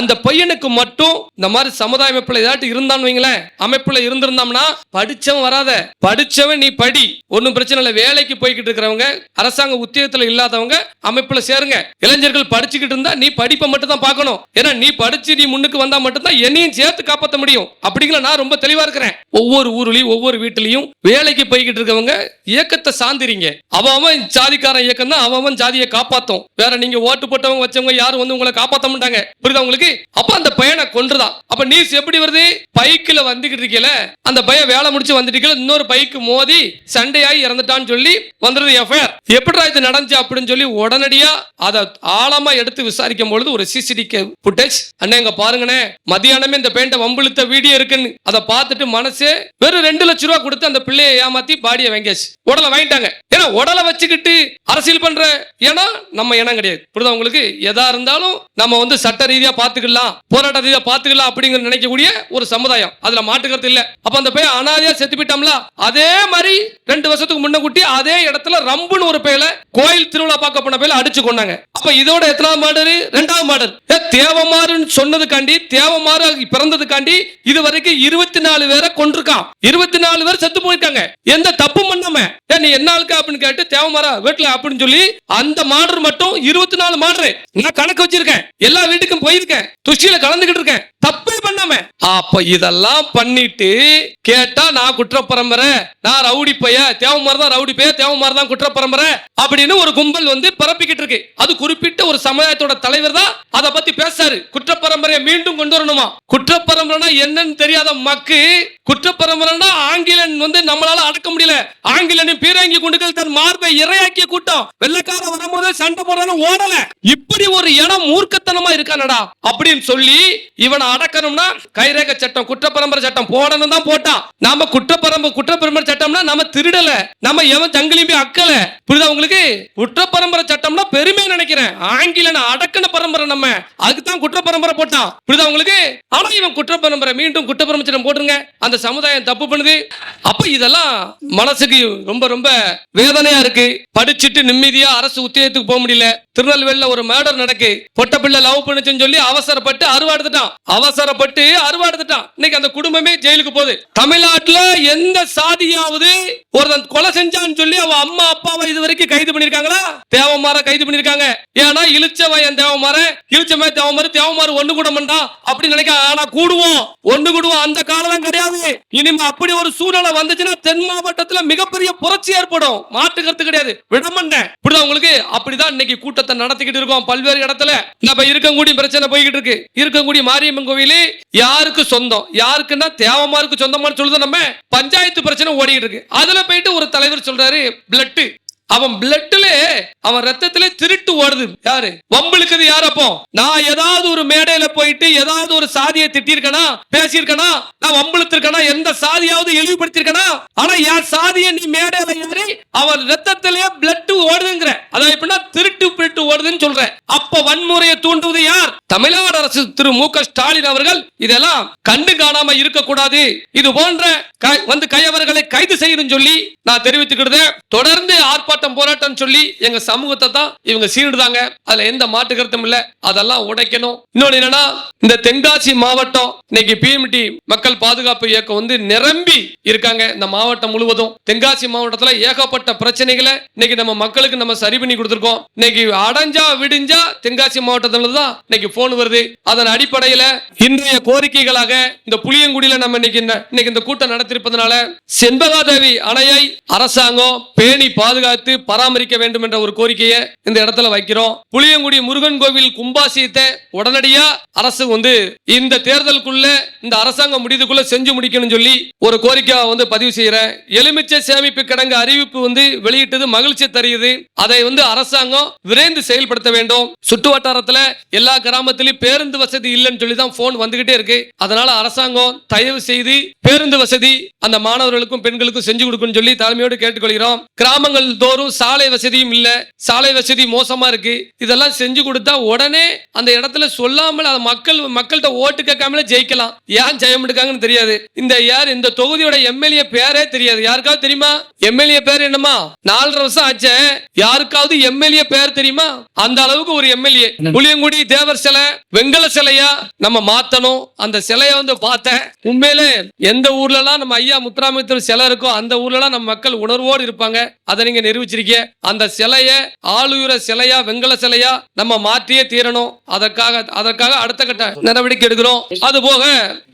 அந்த பையனுக்கு மட்டும் இந்த மாதிரி சமுதாய அமைப்புல ஏதாட்டு இருந்தான்னு வைங்களேன். அமைப்புல இருந்திருந்தோம்னா படிச்சவன் வராத. படிச்சவன் நீ படி. ஒன்னும் பிரச்சனை இல்லை. வேலைக்கு போய்கிட்டு இருக்கிறவங்க அரசாங்க உத்தியோகத்துல இல்லாதவங்க அமைப்புல சேருங்க. இளைஞர்கள் படிச்சுக்கிட்டு இருந்தா நீ படிப்பை மட்டும் தான் பார்க்கணும். ஏன்னா நீ படிச்சு நீ முன்னுக்கு வந்தா மட்டும்தான் என்னையும் சேர்த்து காப்பாற்ற முடியும். அப்படிங்கிற நான் ரொம்ப தெளிவா இருக்கிறேன். ஒவ்வொரு ஊர்லயும் ஒவ்வொரு வீட்டுலயும் வேலைக்கு போய்கிட்டு இருக்கவங்க இயக்கத்தை சாந்திரிங்க அவன் அவன் ஜாதிக்காரன் இயக்கம் தான் அவன் அவன் ஜாதியை காப்பாத்தும். வேற நீங்க ஓட்டு போட்டவங்க வச்சவங்க யாரும் வந்து உங்களை காப்பாத்த மாட்டாங்க. புரியுதா உங்களுக்கு? அப்ப அந்த பையனை கொன்றுதான். அப்ப நியூஸ் எப்படி வருது? பைக்கில் வந்துகிட்டு இருக்கல அந்த பையன் வேலை முடிச்சு வந்துட்டு இன்னொரு பைக்கு மோதி சண்டையாகி இறந்துட்டான்னு சொல்லி வந்துருது எஃப்ஐஆர் எப்படிடா இது நடந்துச்சு அப்படின்னு சொல்லி உடனடியா அதை ஆழமா எடுத்து விசாரிக்கும் பொழுது ஒரு சிசிடி ஃபுட்டேஜ் அண்ணன் இங்க பாருங்கண்ணே. மதியானமே இந்த பெயிண்ட வம்பிழுத்த வீடியோ இருக்குன்னு. அதை பார்த்துட்டு மனசே வெறும் ரெண்டு லட்ச ரூபா கொடுத்து அந்த பிள்ளையை ஏமாத்தி பாடியை வாங்கியாச்சு. உடலை வாங்கிட்டாங்க. ஏன்னா உடலை வச்சுக்கிட்டு அரசியல் பண்ற ஏன்னா நம்ம இனம் கிடையாது. புரியுதா உங்களுக்கு? எதா இருந்தாலும் நம்ம வந்து சட்ட ரீதியா பாத்துக்கலாம் போராட்ட ரீதியா பாத்துக்கலாம் அப்படிங்கிற நினைக்கக்கூடிய ஒரு சமுதாயம். அதுல மாட்டுக்கிறது இல்ல. அப்ப அந்த பையன் அனாதையா செத்து போயிட்டோம்ல அதே மாதிரி ரெண்டு வருஷத்துக்கு முன்ன குட்டி அதே இடத்துல ரம்புன்னு ஒரு பேல கோயில் திருவிழா பார்க்க போன பேல அடிச்சு கொண்டாங்க அப்ப இதோட எத்தனாவது மாடல் ரெண்டாவது மாடல் தேவமாறுன்னு சொன்னதுக்காண்டி தேவமாறு பிறந்ததுக்காண்டி இது வரைக்கும் இருபத்தி நாலு பேரை கொண்டிருக்கான் இருபத்தி நாலு பேர் செத்து போயிருக்காங்க. எந்த தப்பும் பண்ணாம நீ என்ன ஆளுக்கா? அப்படின்னு கேட்டு தேவமாரா வீட்டுல அப்படின்னு சொல்லி அந்த மாடர் மட்டும் இருபத்தி நாலு மாடர். நான் கணக்கு வச்சிருக்கேன். எல்லா வீட்டுக்கும் போயிருக்கேன். துஷ்டியில கலந்துகிட்டு இருக்கேன். தப்பே பண்ணாம. அப்ப இதெல்லாம் பண்ணிட்டு கேட்டா நான் குற்ற பரம்பரை நான் ரவுடி பைய தேவமாரி தான் ரவுடி பைய தேவமாரி தான் குற்ற பரம்பரை அப்படின்னு ஒரு கும்பல் வந்து பரப்பிக்கிட்டு இருக்கு. அது குறிப்பிட்ட ஒரு சமுதாயத்தோட தலைவர் தான் அதை பத்தி பேசாரு குற்ற பரம்பரையை மீண்டும் கொண்டு வரணுமா குற்றப்பரம்பரைனா என்னன்னு தெரியாத மக்கு குற்ற பரம்பரைனா ஆங்கிலன் வந்து நம்மளால அடக்க முடியல. ஆங்கிலனின் பீரங்கி குண்டுகள் தன் மார்பை இரையாக்கிய கூட்டம். வெள்ளக்கார வரும்போது சண்டை போடுறான்னு ஓடல. இப்படி ஒரு இடம் மூர்க்கத்தனமா இருக்கானடா. அப்படின்னு சொல்லி இவனை அடக்கணும்னா கைரேக சட்டம் குற்றப்பரம்பரை சட்டம் போடணும் தான் போட்டான் நாம குற்றப்பரம்பு குற்றப்பரம்பரை சட்டம்னா நம்ம திருடல. நம்ம எவன் ஜங்கிலியும் அக்கல. புரியுதா உங்களுக்கு? குற்றப்பரம்பரை சட்டம்னா பெருமை நினைக்கிறேன். ஆங்கிலன் அடக்கின பரம்பரை நம்ம. அதுக்கு தான் குற்றப்பரம்பரை போட்டான். புரியுதா உங்களுக்கு? ஆனா இவன் குற்றப்பரம்பரை மீண்டும் குற்றப்பரம்பரை சட்டம் போட்டுருங்க. அந்த சமுதாயம் தப்பு பண்ணுது. அப்ப இதெல்லாம் மனசுக்கு ரொம்ப ரொம்ப வேதனையா இருக்கு. படிச்சுட்டு நிம்மதியா அரசு உத்தியோகத்துக்கு போக முடியல. திருநெல்வேலியில ஒரு மேடர் நடக்கு. பொட்ட பிள்ளை லவ் பண்ணுச்சுன்னு சொல்லி அவசரப்பட்டு அறுவாடுத்துட்டான். அவசரப்பட்டு அறுவாடுத்துட்டான். இன்னைக்கு அந்த குடும்பமே ஜெயிலுக்கு போகுது. தமிழ்நாட்டுல எந்த சாதியாவது ஒருத்தன் கொலை செஞ்சான்னு சொல்லி அவன் அம்மா அப்பாவை இது வரைக்கும் கைது பண்ணிருக்காங்களா தேவமார கைது பண்ணிருக்காங்க ஏன்னா இழுச்சவன் தேவமார இழுச்சவன் தேவமாரு தேவமாரு ஒண்ணு கூட மாட்டான். அப்படின்னு நினைக்க ஆனா கூடுவோம். ஒண்ணு கூடுவோம். அந்த காலம் கிடையாது. இனிமே அப்படி ஒரு சூழ்நிலை வந்துச்சுன்னா தென் மாவட்டத்துல மிகப்பெரிய புரட்சி ஏற்படும். மாற்று கருத்து கிடையாது. விடமண்ண இப்படிதான் உங்களுக்கு அப்படிதான் இன்னைக்கு கூட்டத்தை நடத்திக்கிட்டு இருக்கோம். பல்வேறு இடத்துல. நம்ம இருக்கக்கூடிய பிரச்சனை போய்கிட்டு இருக்கு. இருக்கக்கூடிய மாரியம்மன் கோவில் யாருக்கு சொந்தம்? யாருக்குன்னா தேவமாருக்கு சொந்தமான்னு சொல்லுது நம்ம பஞ்சாயத்து பிரச்சனை ஓடிக்கிட்டு இருக்கு. அதுல போயிட்டு ஒரு தலைவர் சொல்றாரு பிளட் அவன் பிளட்ல அவன் ரத்தத்துல திருட்டு ஓடுது. யாரு? வம்பளுக்குது யார் அப்போ? நான் ஏதாவது ஒரு மேடையில போயிட்டு ஏதாவது ஒரு சாதியை திட்டிருக்கனா பேசியிருக்கனா நான் வம்பளுத்திருக்கனா எந்த சாதியாவது இழிவுபடுத்திருக்கனா ஆனா யார் சாதிய நீ மேடையில ஏறி அவன் ரத்தத்திலே பிளட் ஓடுதுங்கிற. அதான் எப்படின்னா திருட்டு பிளட்டு ஓடுதுன்னு சொல்றேன். அப்ப வன்முறையை தூண்டுவது யார்? தமிழ்நாடு அரசு திரு மு க ஸ்டாலின் அவர்கள். இதெல்லாம் கண்டு காணாம இருக்கக்கூடாது. இது போன்ற வந்து கையவர்களை கைது செய்யணும் சொல்லி நான் தெரிவித்துக்கிறது தொடர்ந்து ஆர்ப்பாட்டம் போராட்டம் சொல்லி எங்க சமூகத்தை தான் இவங்க சீனிடுதாங்க அதுல எந்த மாற்று கருத்தும் இல்ல. அதெல்லாம் உடைக்கணும். இன்னொன்னு என்னன்னா இந்த தென்காசி மாவட்டம் இன்னைக்கு பிஎம்டி மக்கள் பாதுகாப்பு இயக்கம் வந்து நிரம்பி இருக்காங்க இந்த மாவட்டம் முழுவதும். தென்காசி மாவட்டத்துல ஏகப்பட்ட பிரச்சனைகளை இன்னைக்கு நம்ம மக்களுக்கு நம்ம சரி பண்ணி கொடுத்திருக்கோம். இன்னைக்கு அடைஞ்சா விடிஞ்சா தென்காசி மாவட்டத்துல தான் இன்னைக்கு போன் வருது. அதன் அடிப்படையில இன்றைய கோரிக்கைகளாக இந்த புளியங்குடியில நம்ம இன்னைக்கு இந்த- இன்னைக்கு இந்த கூட்டம் நடத்திருப்பதனால செண்பகாதேவி அணையை அரசாங்கம் பேணி பாதுகாத்து பராமரிக்க வேண்டும் என்ற ஒரு கோரிக்கையை இந்த இடத்துல வைக்கிறோம். புளியங்குடி முருகன் கோவில் கும்பாசியத்தை உடனடியா அரசு வந்து இந்த தேர்தலுக்குள்ள இந்த அரசாங்கம் முடிதுக்குள்ள செஞ்சு முடிக்கணும்னு சொல்லி ஒரு கோரிக்கை வந்து பதிவு செய்யறேன். எலுமிச்சை சேமிப்பு கிடங்கு அறிவிப்பு வந்து வெளியிட்டது மகிழ்ச்சி தருகிறது. அதை வந்து அரசாங்கம் விரைந்து செயல்படுத்த வேண்டும். சுற்று வட்டாரத்துல எல்லா கிராமத்திலும் பேருந்து வசதி இல்லைன்னு சொல்லி தான் போன் வந்துகிட்டே இருக்கு. அதனால அரசாங்கம் தயவு செய்து பேருந்து வசதி அந்த மாணவர்களுக்கும் பெண்களுக்கும் செஞ்சு கொடுக்கணும்னு சொல்லி தலைமையோடு கேட்டுக்கொள்கிறோம். கிராமங்கள் தோறும் சாலை வசதியும் இல்ல சாலை வசதி மோசமா இருக்கு. இதெல்லாம் செஞ்சு கொடுத்தா உடனே அந்த இடத்துல சொல்லாமல் அது மக்கள் மக்கள்கிட்ட ஓட்டு கேட்காமலே ஜெயிக்கலாம். ஏன் ஜெயம் எடுக்காங்கன்னு தெரியாது. இந்த யார் இந்த தொகுதியோட எம்எல்ஏ பேரே தெரியாது. யாருக்காவது தெரியுமா? எம்எல்ஏ பேர் என்னமா நாலரை வருஷம் ஆச்சே. யாருக்காவது எம்எல்ஏ பேர் தெரியுமா? அந்த அளவுக்கு ஒரு எம்எல்ஏ. புளியங்குடி தேவர் சிலை வெங்கல சிலையா? நம்ம மாத்தணும். அந்த சிலையை வந்து பார்த்தேன். உண்மையிலே எந்த ஊர்லலாம் நம்ம ஐயா முத்துராமலிங்கத்தேவர் சிலை இருக்கோ அந்த ஊர்லலாம் நம்ம மக்கள் உணர்வோடு இருப்பாங்க. அதை நீங்க நிரூபிச்சிருக்கீங்க அந்த சிலைய ஆளுயர சிலையா வெங்கல சிலையா நம்ம மாற்றியே தீரணும். அதற்காக அதற்காக அடுத்த கட்ட நடவடிக்கை எடுக்கிறோம். அது போக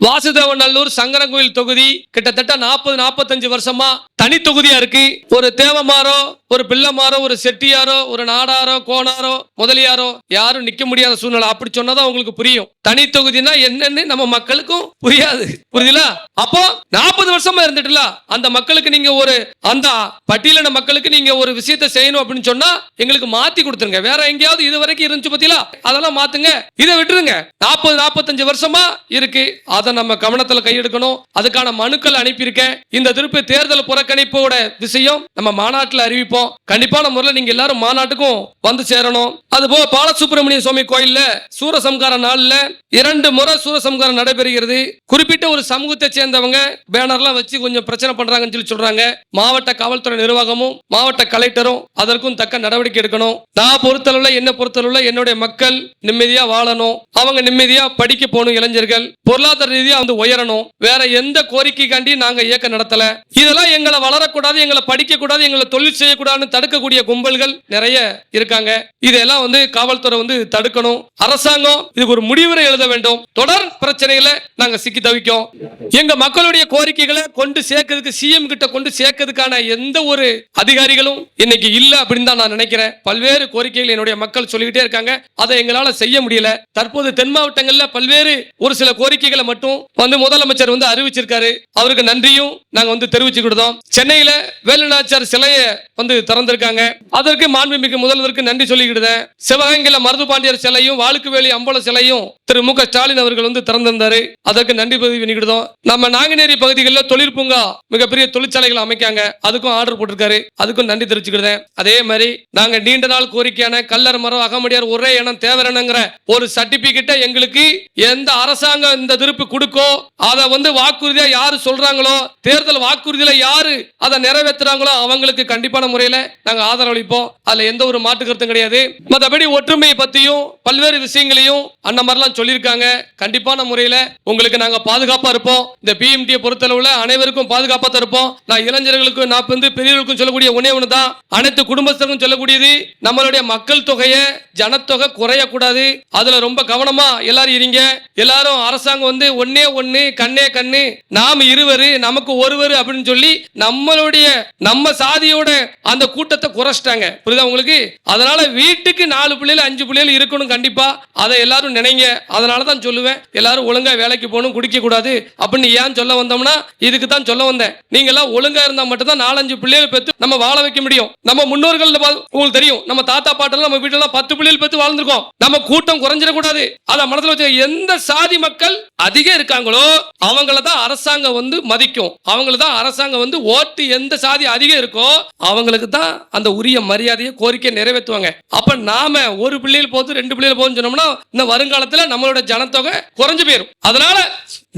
வாசுதேவநல்லூர் சங்கரன்கோயில் தொகுதி கிட்டத்தட்ட நாற்பது நாற்பத்தஞ்சு வருஷமா தனி தொகுதியா இருக்கு. ஒரு தேவமாரோ ஒரு பிள்ளைமாரோ ஒரு செட்டியாரோ ஒரு நாடாரோ கோணாரோ முதலியாரோ யாரும் நிக்க முடியாத சூழ்நிலை. அப்படி சொன்னதான் உங்களுக்கு புரியும். தனி தொகுதினா என்னன்னு நம்ம மக்களுக்கும் புரியாது. புரியுதுல? அப்போ நாற்பது வருஷமா இருந்துட்டுல அந்த மக்களுக்கு நீங்க ஒரு அந்த பட்டியலின மக்களுக்கு நீங்க ஒரு விஷயத்த செய்யணும் அப்படின்னு சொன்னா எங்களுக்கு மாத்தி கொடுத்துருங்க. வேற எங்கேயாவது இது வரைக்கும் இருந்துச்சு பத்தியா அதெல்லாம் மாத்துங்க. இதை விட்டுருங்க. நாற்பது நாற்பத்தஞ்சு வருஷமா இருக்கு. அதை நம்ம கவனத்துல கையெடுக்கணும். அதுக்கான மனுக்கள் அனுப்பியிருக்கேன். இந்த திருப்பி தேர்தல் புறக்கணிப்போட விஷயம் நம்ம மாநாட்டுல அறிவிப்போம். கண்டிப்பான முறையில் நீங்க எல்லாரும் மாநாட்டுக்கும் வந்து சேரணும். அது போக பாலசுப்பிரமணிய சுவாமி கோயில்ல சூரசம்கார நாள்ல இரண்டு முறை சூரசம்காரம் நடைபெறுகிறது. குறிப்பிட்ட ஒரு சமூகத்தை சேர்ந்தவங்க பேனர்லாம் வச்சு கொஞ்சம் பிரச்சனை பண்றாங்கன்னு சொல்லி சொல்றாங்க. மாவட்ட காவல்துறை நிர்வாகமும் மாவட்ட கலெக்டரும் அதற்கும் தக்க நடவடிக்கை எடுக்கணும். நான் பொறுத்தளவுல என்ன பொறுத்தளவுல என்னுடைய மக்கள் நிம்மதியா வாழணும். அவங்க நிம்மதியா படிக்க போகணும் இளைஞர்கள். பொருளாதார ரீதியா வந்து உயரணும். வேற எந்த கோரிக்கைக்காண்டி நாங்க இயக்கம் நடத்தல. இதெல்லாம் எங்களை வளரக்கூடாது எங்களை படிக்க கூடாது எங்களை தொழில் செய்யக்கூடாதுன்னு தடுக்கக்கூடிய கும்பல்கள் நிறைய இருக்காங்க. இதெல்லாம் வந்து காவல்துறை வந்து தடுக்கணும். அரசாங்கம் இதுக்கு ஒரு முடிவுரை எழுத வேண்டும். தொடர் பிரச்சனைகளை நாங்க சிக்கி தவிக்கோம். எங்க மக்களுடைய கோரிக்கைகளை கொண்டு சேர்க்கறதுக்கு சிஎம் கிட்ட கொண்டு சேர்க்கறதுக்கான எந்த ஒரு அதிகாரிகளும் இன்னைக்கு இல்ல அப்படின்னு தான் நான் நினைக்கிறேன். பல்வேறு கோரிக்கைகள் என்னுடைய மக்கள் சொல்லிக்கிட்டே இருக்காங்க. அதை எங்களால செய்ய முடியல. தற்போது தென் மாவட்டங்கள்ல பல்வேறு ஒரு சில கோரிக்கைகளை மட்டும் வந்து முதலமைச்சர் வந்து அறிவிச்சிருக்காரு. அவருக்கு நன்றியும் நாங்க வந்து தெரிவிச்சுக்கிட்டோம். சென்னையில வேலுநாச்சார் சிலையை வந்து திறந்திருக்காங்க. அதற்கு மாண்புமிகு முதல்வருக்கு நன்றி சொல்லிக்கிடுதேன். சிவகங்கையில மருது பாண்டியர் சிலையும் வாழுக்குவேலி அம்பல சிலையும் திரு மு ஸ்டாலின் அவர்கள் வந்து திறந்திருந்தாரு. அதற்கு நன்றி பதிவு பண்ணிக்கிட்டோம் நம்ம நாங்குநேரி பகுதிகளில் தொழிற்பூங்கா மிகப்பெரிய தொழிற்சாலைகள் அமைக்காங்க. அதுக்கும் ஆர்டர் போட்டிருக்காரு. அதுக்கும் நன்றி தெரிவிச்சுக்கிட்டேன் அதே மாதிரி நாங்க நீண்ட நாள் கோரிக்கையான கல்லர் மரம் அகமடியார் ஒரே இனம் தேவரணுங்கிற ஒரு சர்டிபிகேட்டை எங்களுக்கு எந்த அரசாங்கம் இந்த திருப்பு கொடுக்கோ அதை வந்து வாக்குறுதியா யாரு சொல்றாங்களோ தேர்தல் வாக்குறுதியில யாரு அதை நிறைவேற்றுறாங்களோ அவங்களுக்கு கண்டிப்பான முறையில் நாங்க ஆதரவளிப்போம். அதுல எந்த ஒரு மாற்று கருத்தும் கிடையாது. மற்றபடி ஒற்றுமையை பத்தியும் பல்வேறு விஷயங்களையும் அந்த மாதிரிலாம் சொல்லியிருக்காங்க. கண்டிப்பான முறையில உங்களுக்கு நாங்க பாதுகாப்பா இருப்போம். இந்த பிஎம்டியை பொறுத்தளவுல அனைவருக்கும் பாதுகாப்பா தான் இருப்போம். நான் இளைஞர்களுக்கும் நான் வந்து பெரியவர்களுக்கும் சொல்லக்கூடிய ஒன்னே ஒன்று தான் அனைத்து குடும்பஸ்தருக்கும் சொல்லக்கூடியது நம்மளுடைய மக்கள் தொகையை ஜனத்தொகை குறையக்கூடாது. அதுல ரொம்ப கவனமா எல்லாரும் இருங்க. எல்லாரும் அரசாங்கம் வந்து ஒன்னே ஒண்ணு கண்ணே கண்ணு நாம் இருவர் நமக்கு ஒருவர் அப்படின்னு சொல்லி நம்மளுடைய நம்ம சாதியோட அந்த கூட்டத்தை குறைச்சிட்டாங்க. புரியுதா உங்களுக்கு? அதனால வீட்டுக்கு நாலு பிள்ளைகள் அஞ்சு பிள்ளைகள் இருக்கணும் கண்டிப்பா. அதை எல்லாரும் நினைங்க. அதனால தான் சொல்லுவேன். எல்லாரும் ஒழுங்கா வேலைக்கு போகணும் குடிக்க கூடாது. அப்படின்னு ஏன் சொல்ல வந்தோம்னா இதுக்கு தான் சொல்ல வந்தேன். நீங்க எல்லாம் ஒழுங்கா இருந்தா மட்டும் தான் நாலஞ்சு பிள்ளைகள் பெற்று நம்ம வாழ வைக்க முடியும். நம்ம முன்னோர்கள் உங்களுக்கு தெரியும். நம்ம தாத்தா பாட்டெல்லாம் நம்ம வீட்டுல பத்து பிள்ளைகள் பெற்று வாழ்ந்திருக்கோம். நம்ம கூட்டம் குறைஞ்சிடக்கூடாது. அதை மனதில் வச்சு எந்த சாதி மக்கள் அதிகம் இருக்காங்களோ அவங்கள தான் அரசாங்கம் வந்து மதிக்கும். அவங்கள தான் அரசாங்கம் வந்து ஓட்டு எந்த சாதி அதிகம் இருக்கோ அவங்களுக்கு தான் அந்த உரிய மரியாதையை கோரிக்கை நிறைவேற்றுவாங்க. அப்ப நாம ஒரு பிள்ளைகள் போது ரெண்டு பிள்ளைகள் போகணும்னு சொன்னோம்னா இந்த வருங்காலத்துல நம்மளோட ஜனத்தொகை குறைஞ்சு போயிடும் அதனால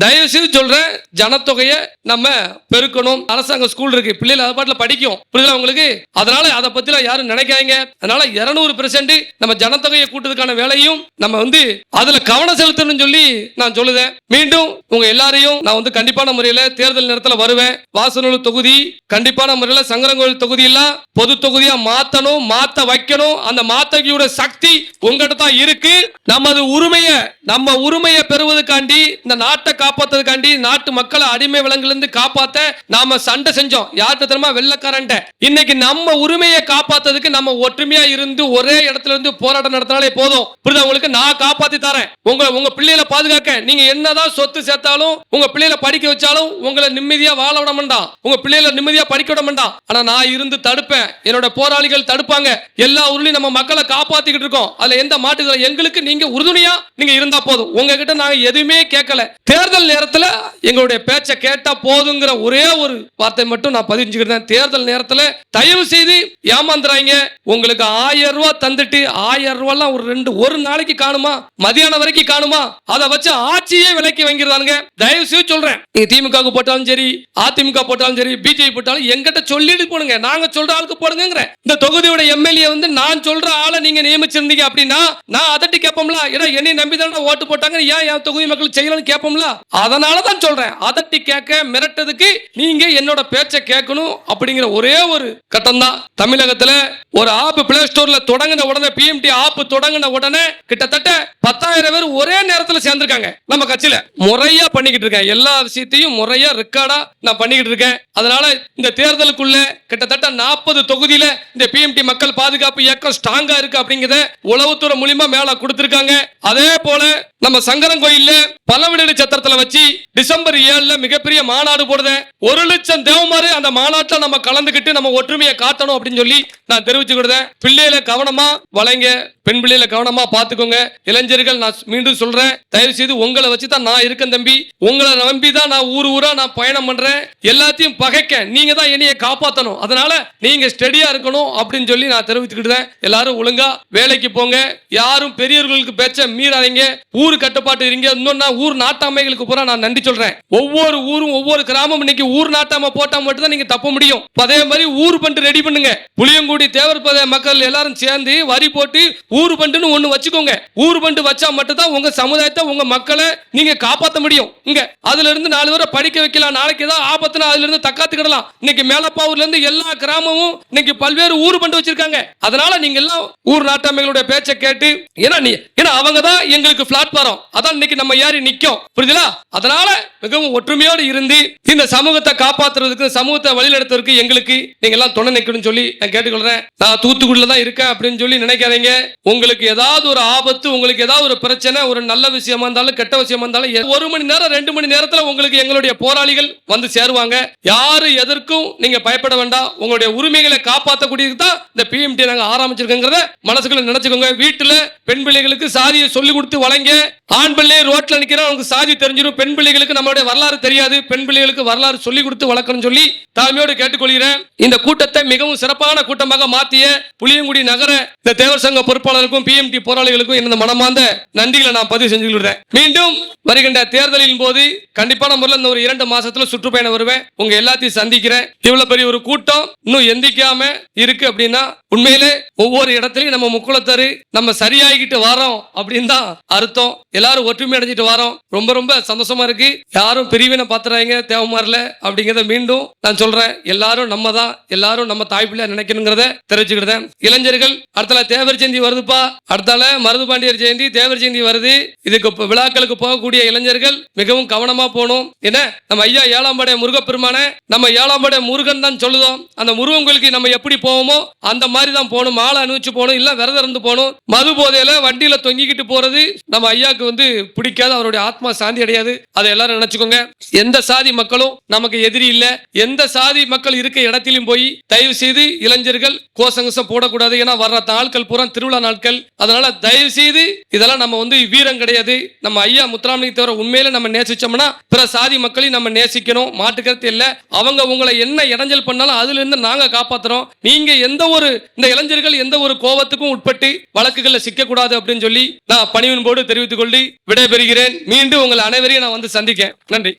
தயவு செய்து சொல்றேன் ஜனத்தொகையை நம்ம பெருக்கணும். அரசாங்க ஸ்கூல் இருக்கு பிள்ளைகள் அது பாட்டுல படிக்கும். புரியுதா உங்களுக்கு? அதனால அதை பத்திலாம் யாரும் நினைக்காங்க அதனால இருநூறு பெர்சென்ட் நம்ம ஜனத்தொகையை கூட்டுறதுக்கான வேலையும் நம்ம வந்து அதுல கவனம் செலுத்தணும்னு சொல்லி நான் சொல்லுதேன். மீண்டும் உங்க எல்லாரையும் நான் வந்து கண்டிப்பான முறையில தேர்தல் நேரத்தில் வருவேன். வாசனூர் தொகுதி கண்டிப்பான முறையில் சங்கரங்கோவில் தொகுதியெல்லாம் பொது தொகுதியா மாத்தணும் மாத்த வைக்கணும். அந்த மாத்தகியோட சக்தி உங்ககிட்ட தான் இருக்கு. நமது உரிமைய நம்ம உரிமையை பெறுவதற்காண்டி இந்த நாட்டை காப்பாத்துறதுக்காண்டி நாட்டு மக்களை அடிமை விலங்குல காப்பாத்த நாம சண்டை செஞ்சோம். யார்கிட்ட தெரியுமா? வெள்ளக்காரன்ட்ட. இன்னைக்கு நம்ம உரிமையை காப்பாத்துறதுக்கு நம்ம ஒற்றுமையா இருந்து ஒரே இடத்துல இருந்து போராட்டம் நடத்தினாலே போதும். புரியுதா உங்களுக்கு? நான் காப்பாத்தி தரேன். உங்க உங்க பிள்ளைகளை பாதுகாக்க. நீங்க என்னதான் சொத்து சேர்த்தாலும் உங்க பிள்ளைகளை படிக்க வச்சாலும் உங்களை நிம்மதியா வாழ விட மாட்டான். உங்க பிள்ளைகளை நிம்மதியா படிக்க விட மாட்டான். ஆனா நான் இருந்து தடு தடுப்பேன். என்னோட போராளிகள் தடுப்பாங்க. எல்லா ஊர்லயும் நம்ம மக்களை காப்பாத்திக்கிட்டு இருக்கோம். அதுல எந்த மாட்டுல எங்களுக்கு நீங்க உறுதுணையா நீங்க இருந்தா போதும். உங்ககிட்ட நாங்க எதுவுமே கேட்கல. தேர்தல் நேரத்துல எங்களுடைய பேச்சை கேட்டா போதுங்கிற ஒரே ஒரு வார்த்தை மட்டும் நான் பதிஞ்சுக்கிறேன். தேர்தல் நேரத்துல தயவு செய்து ஏமாந்துறாங்க உங்களுக்கு ஆயிரம் ரூபாய் தந்துட்டு ஆயிரம் ரூபாய்லாம் ஒரு ரெண்டு ஒரு நாளைக்கு காணுமா? மதியானம் வரைக்கும் காணுமா? அதை வச்சு ஆட்சியே விலைக்கு வாங்கிறானுங்க தயவு செய்து சொல்றேன். நீங்க திமுக போட்டாலும் சரி அதிமுக போட்டாலும் சரி பிஜேபி போட்டாலும் எங்கிட்ட சொல்லிட்டு போனுங்க. நாங்க சொல்ற சொல்ற ஆளுக்கு போடுங்க இந்த தொகுதியோட எம்எல்ஏ வந்து நான் சொல்ற ஆளை நீங்க நியமிச்சிருந்தீங்க அப்படின்னா நான் அதட்டி கேட்போம்ல. ஏன்னா என்னை நம்பி தானே ஓட்டு போட்டாங்க ஏன் என் தொகுதி மக்கள் செய்யலன்னு கேட்போம்ல? அதனால தான் சொல்றேன். அதட்டி கேட்க மிரட்டதுக்கு நீங்க என்னோட பேச்சை கேட்கணும் அப்படிங்கிற ஒரே ஒரு கட்டம் தான். தமிழகத்துல ஒரு ஆப் பிளே ஸ்டோர்ல தொடங்கின உடனே பிஎம்டி ஆப் தொடங்கின உடனே கிட்டத்தட்ட பத்தாயிரம் பேர் ஒரே நேரத்தில் சேர்ந்திருக்காங்க நம்ம கட்சியில. முறையா பண்ணிக்கிட்டு இருக்கேன். எல்லா விஷயத்தையும் முறையா ரெக்கார்டா நான் பண்ணிக்கிட்டு இருக்கேன். அதனால இந்த தேர்தலுக்குள்ள கிட்டத்தட்ட நாற்பது தொகுதியில இந்த பிஎம்டி மக்கள் பாதுகாப்பு இயக்கம் ஸ்ட்ராங்கா இருக்கு அப்படிங்கறத உளவுத்துறை மூலியமா மேல கொடுத்திருக்காங்க. அதே போல நம்ம சங்கரன் கோயில்ல பல்லவிடலி சத்திரத்துல வச்சு டிசம்பர் ஏழுல மிகப்பெரிய மாநாடு போடுத. ஒரு லட்சம் தேவமாறு அந்த மாநாட்டுல நம்ம கலந்துக்கிட்டு நம்ம ஒற்றுமையை காட்டணும் அப்படின்னு சொல்லி நான் தெரிவிச்சுக்கிடுதேன் பிள்ளைகளை கவனமா வளைங்க பெண் பிள்ளைகளை கவனமா பாத்துக்கோங்க. இளைஞர்கள் நான் மீண்டும் சொல்றேன் தயவு செய்து உங்களை வச்சு தான் நான் இருக்கேன் தம்பி. உங்களை நம்பி தான் நான் ஊர் ஊரா நான் பயணம் பண்றேன். எல்லாத்தையும் பகைக்க நீங்க தான் என்னைய காப்பாத்தணும். அதனால நீங்க ஸ்டெடியா இருக்கணும் அப்படின்னு சொல்லி நான் தெரிவித்துக்கிட்டேன் எல்லாரும் ஒழுங்கா வேலைக்கு போங்க. யாரும் பெரியவர்களுக்கு பேச்ச மீறாதீங்க. ஊர் கட்டுப்பாட்டு இருங்க இன்னொன்னா ஊர் நாட்டாமைகளுக்கு பூரா நான் நன்றி சொல்றேன். ஒவ்வொரு ஊரும் ஒவ்வொரு கிராமம் இன்னைக்கு ஊர் நாட்டாம போட்டா மட்டும் தான் நீங்க தப்ப முடியும். அதே மாதிரி ஊர் பண்டு ரெடி பண்ணுங்க. புளியங்குடி தேவர்பத மக்கள் எல்லாரும் சேர்ந்து வரி போட்டு ஊர் பண்டுன்னு ஒண்ணு வச்சுக்கோங்க. ஊர் பண்டு வச்சா மட்டும் தான் உங்க சமுதாயத்தை உங்க மக்களை நீங்க காப்பாத்த முடியும். இங்க அதுல இருந்து நாலு பேரை படிக்க வைக்கலாம். நாளைக்கு ஏதாவது ஆபத்துனா அதுல இருந்து தக்காத்துக்கிடலாம். இன்னைக்கு மேலப்பாவூர்ல இருந்து எல்லா கிராமமும் இன்னைக்கு பல்வேறு ஊர் பண்டு வச்சிருக்காங்க. அதனால நீங்க எல்லாம் ஊர் நாட்டாமைகளுடைய பேச்சை கேட்டு ஏன்னா நீ ஏன்னா அவங்க தான் எங்களுக்கு பிளாட்பார்ம் வாழ்வாதாரம் அதான் இன்னைக்கு நம்ம ஏறி நிற்கும் புரியுதுல? அதனால மிகவும் ஒற்றுமையோடு இருந்து இந்த சமூகத்தை காப்பாத்துறதுக்கு சமூகத்தை வழிநடத்துறதுக்கு எங்களுக்கு நீங்க எல்லாம் துணை நிற்கணும்னு சொல்லி நான் கேட்டுக்கொள்றேன். நான் தூத்துக்குடியில தான் இருக்கேன் அப்படின்னு சொல்லி நினைக்காதீங்க. உங்களுக்கு ஏதாவது ஒரு ஆபத்து உங்களுக்கு ஏதாவது ஒரு பிரச்சனை ஒரு நல்ல விஷயமா இருந்தாலும் கெட்ட விஷயமா இருந்தாலும் ஒரு மணி நேரம் ரெண்டு மணி நேரத்துல உங்களுக்கு எங்களுடைய போராளிகள் வந்து சேருவாங்க. யாரு எதற்கும் நீங்க பயப்பட வேண்டாம். உங்களுடைய உரிமைகளை காப்பாற்றக்கூடியது தான் இந்த பிஎம்டி நாங்க ஆரம்பிச்சிருக்கோங்கிறத மனசுக்குள்ள நினைச்சுக்கோங்க. வீட்டுல பெண் பிள்ளைகளுக்கு சாதியை சொல்லி கொடுத்து வழங்க ஆண் பிள்ளை ரோட்ல நிக்கிற அவங்க சாதி தெரிஞ்சிடும் பெண் பிள்ளைகளுக்கு நம்மளுடைய வரலாறு தெரியாது. பெண் பிள்ளைகளுக்கு வரலாறு சொல்லி கொடுத்து வளர்க்கணும் சொல்லி தாழ்மையோடு கேட்டுக்கொள்கிறேன். இந்த கூட்டத்தை மிகவும் சிறப்பான கூட்டமாக மாத்திய புளியங்குடி நகர இந்த தேவர் சங்க பொறுப்பாளருக்கும் பிஎம்டி போராளிகளுக்கும் எனது மனமார்ந்த நன்றிகளை நான் பதிவு செஞ்சு கொள்கிறேன். மீண்டும் வருகின்ற தேர்தலின் போது கண்டிப்பான முறையில் இந்த ஒரு இரண்டு மாசத்துல சுற்றுப்பயணம் வருவேன். உங்க எல்லாத்தையும் சந்திக்கிறேன். இவ்வளவு பெரிய ஒரு கூட்டம் இன்னும் எந்திக்காம இருக்கு அப்படின்னா உண்மையிலே ஒவ்வொரு இடத்துலயும் நம்ம முக்குளத்தரு நம்ம சரியாகிட்டு வரோம் அப்படின்னு தான் அர்த்தம். எல்லாரும் ஒற்றுமை அடைஞ்சிட்டு வரோம். ரொம்ப ரொம்ப சந்தோஷமா இருக்கு. யாரும் பிரிவினை பாத்துறாங்க தேவமாரில அப்படிங்கறத மீண்டும் நான் சொல்றேன். எல்லாரும் நம்ம தான் எல்லாரும் நம்ம தாய் நினைக்கணுங்கிறத தெரிவிச்சுக்கிட்டேன். இளைஞர்கள் அடுத்தால தேவர் ஜெயந்தி வருதுப்பா. அடுத்தால மருது பாண்டியர் ஜெயந்தி தேவர் ஜெயந்தி வருது. இதுக்கு விழாக்களுக்கு போகக்கூடிய இளைஞர்கள் மிகவும் கவனமா போகணும். என்ன? நம்ம ஐயா ஏழாம் படைய முருகப்பெருமான நம்ம ஏழாம் படைய முருகன் தான் சொல்லுதோம். அந்த முருகன் கோயிலுக்கு நம்ம எப்படி போவோமோ அந்த மாதிரி தான் போகணும். மாலை அணிவிச்சு போகணும். இல்ல விரதம் இருந்து போகணும். மது போதையில வண்டியில தொங்கிக்கிட்டு போறது நம்ம ஐயா ஐயாக்கு வந்து பிடிக்காது அவருடைய ஆத்மா சாந்தி அடையாது. அதை எல்லாரும் நினைச்சுக்கோங்க. எந்த சாதி மக்களும் நமக்கு எதிரி இல்ல. எந்த சாதி மக்கள் இருக்க இடத்திலும் போய் தயவு செய்து இளைஞர்கள் கோசங்கசம் போடக்கூடாது. ஏன்னா வர்ற நாட்கள் பூரா திருவிழா நாட்கள். அதனால தயவு செய்து இதெல்லாம் நம்ம வந்து வீரம் கிடையாது. நம்ம ஐயா முத்துராமலிங்க தவிர உண்மையில நம்ம நேசிச்சோம்னா பிற சாதி மக்களையும் நம்ம நேசிக்கணும். மாட்டுக்கிறது இல்ல. அவங்க உங்களை என்ன இடைஞ்சல் பண்ணாலும் அதுல இருந்து நாங்க காப்பாத்துறோம். நீங்க எந்த ஒரு இந்த இளைஞர்கள் எந்த ஒரு கோபத்துக்கும் உட்பட்டு வழக்குகள்ல சிக்கக்கூடாது அப்படின்னு சொல்லி நான் பணிவின் போடு தெரிவித்துக் கொள்ளி விடைபெறுகிறேன். மீண்டும் உங்கள் அனைவரையும் நான் வந்து சந்திக்கேன் நன்றி.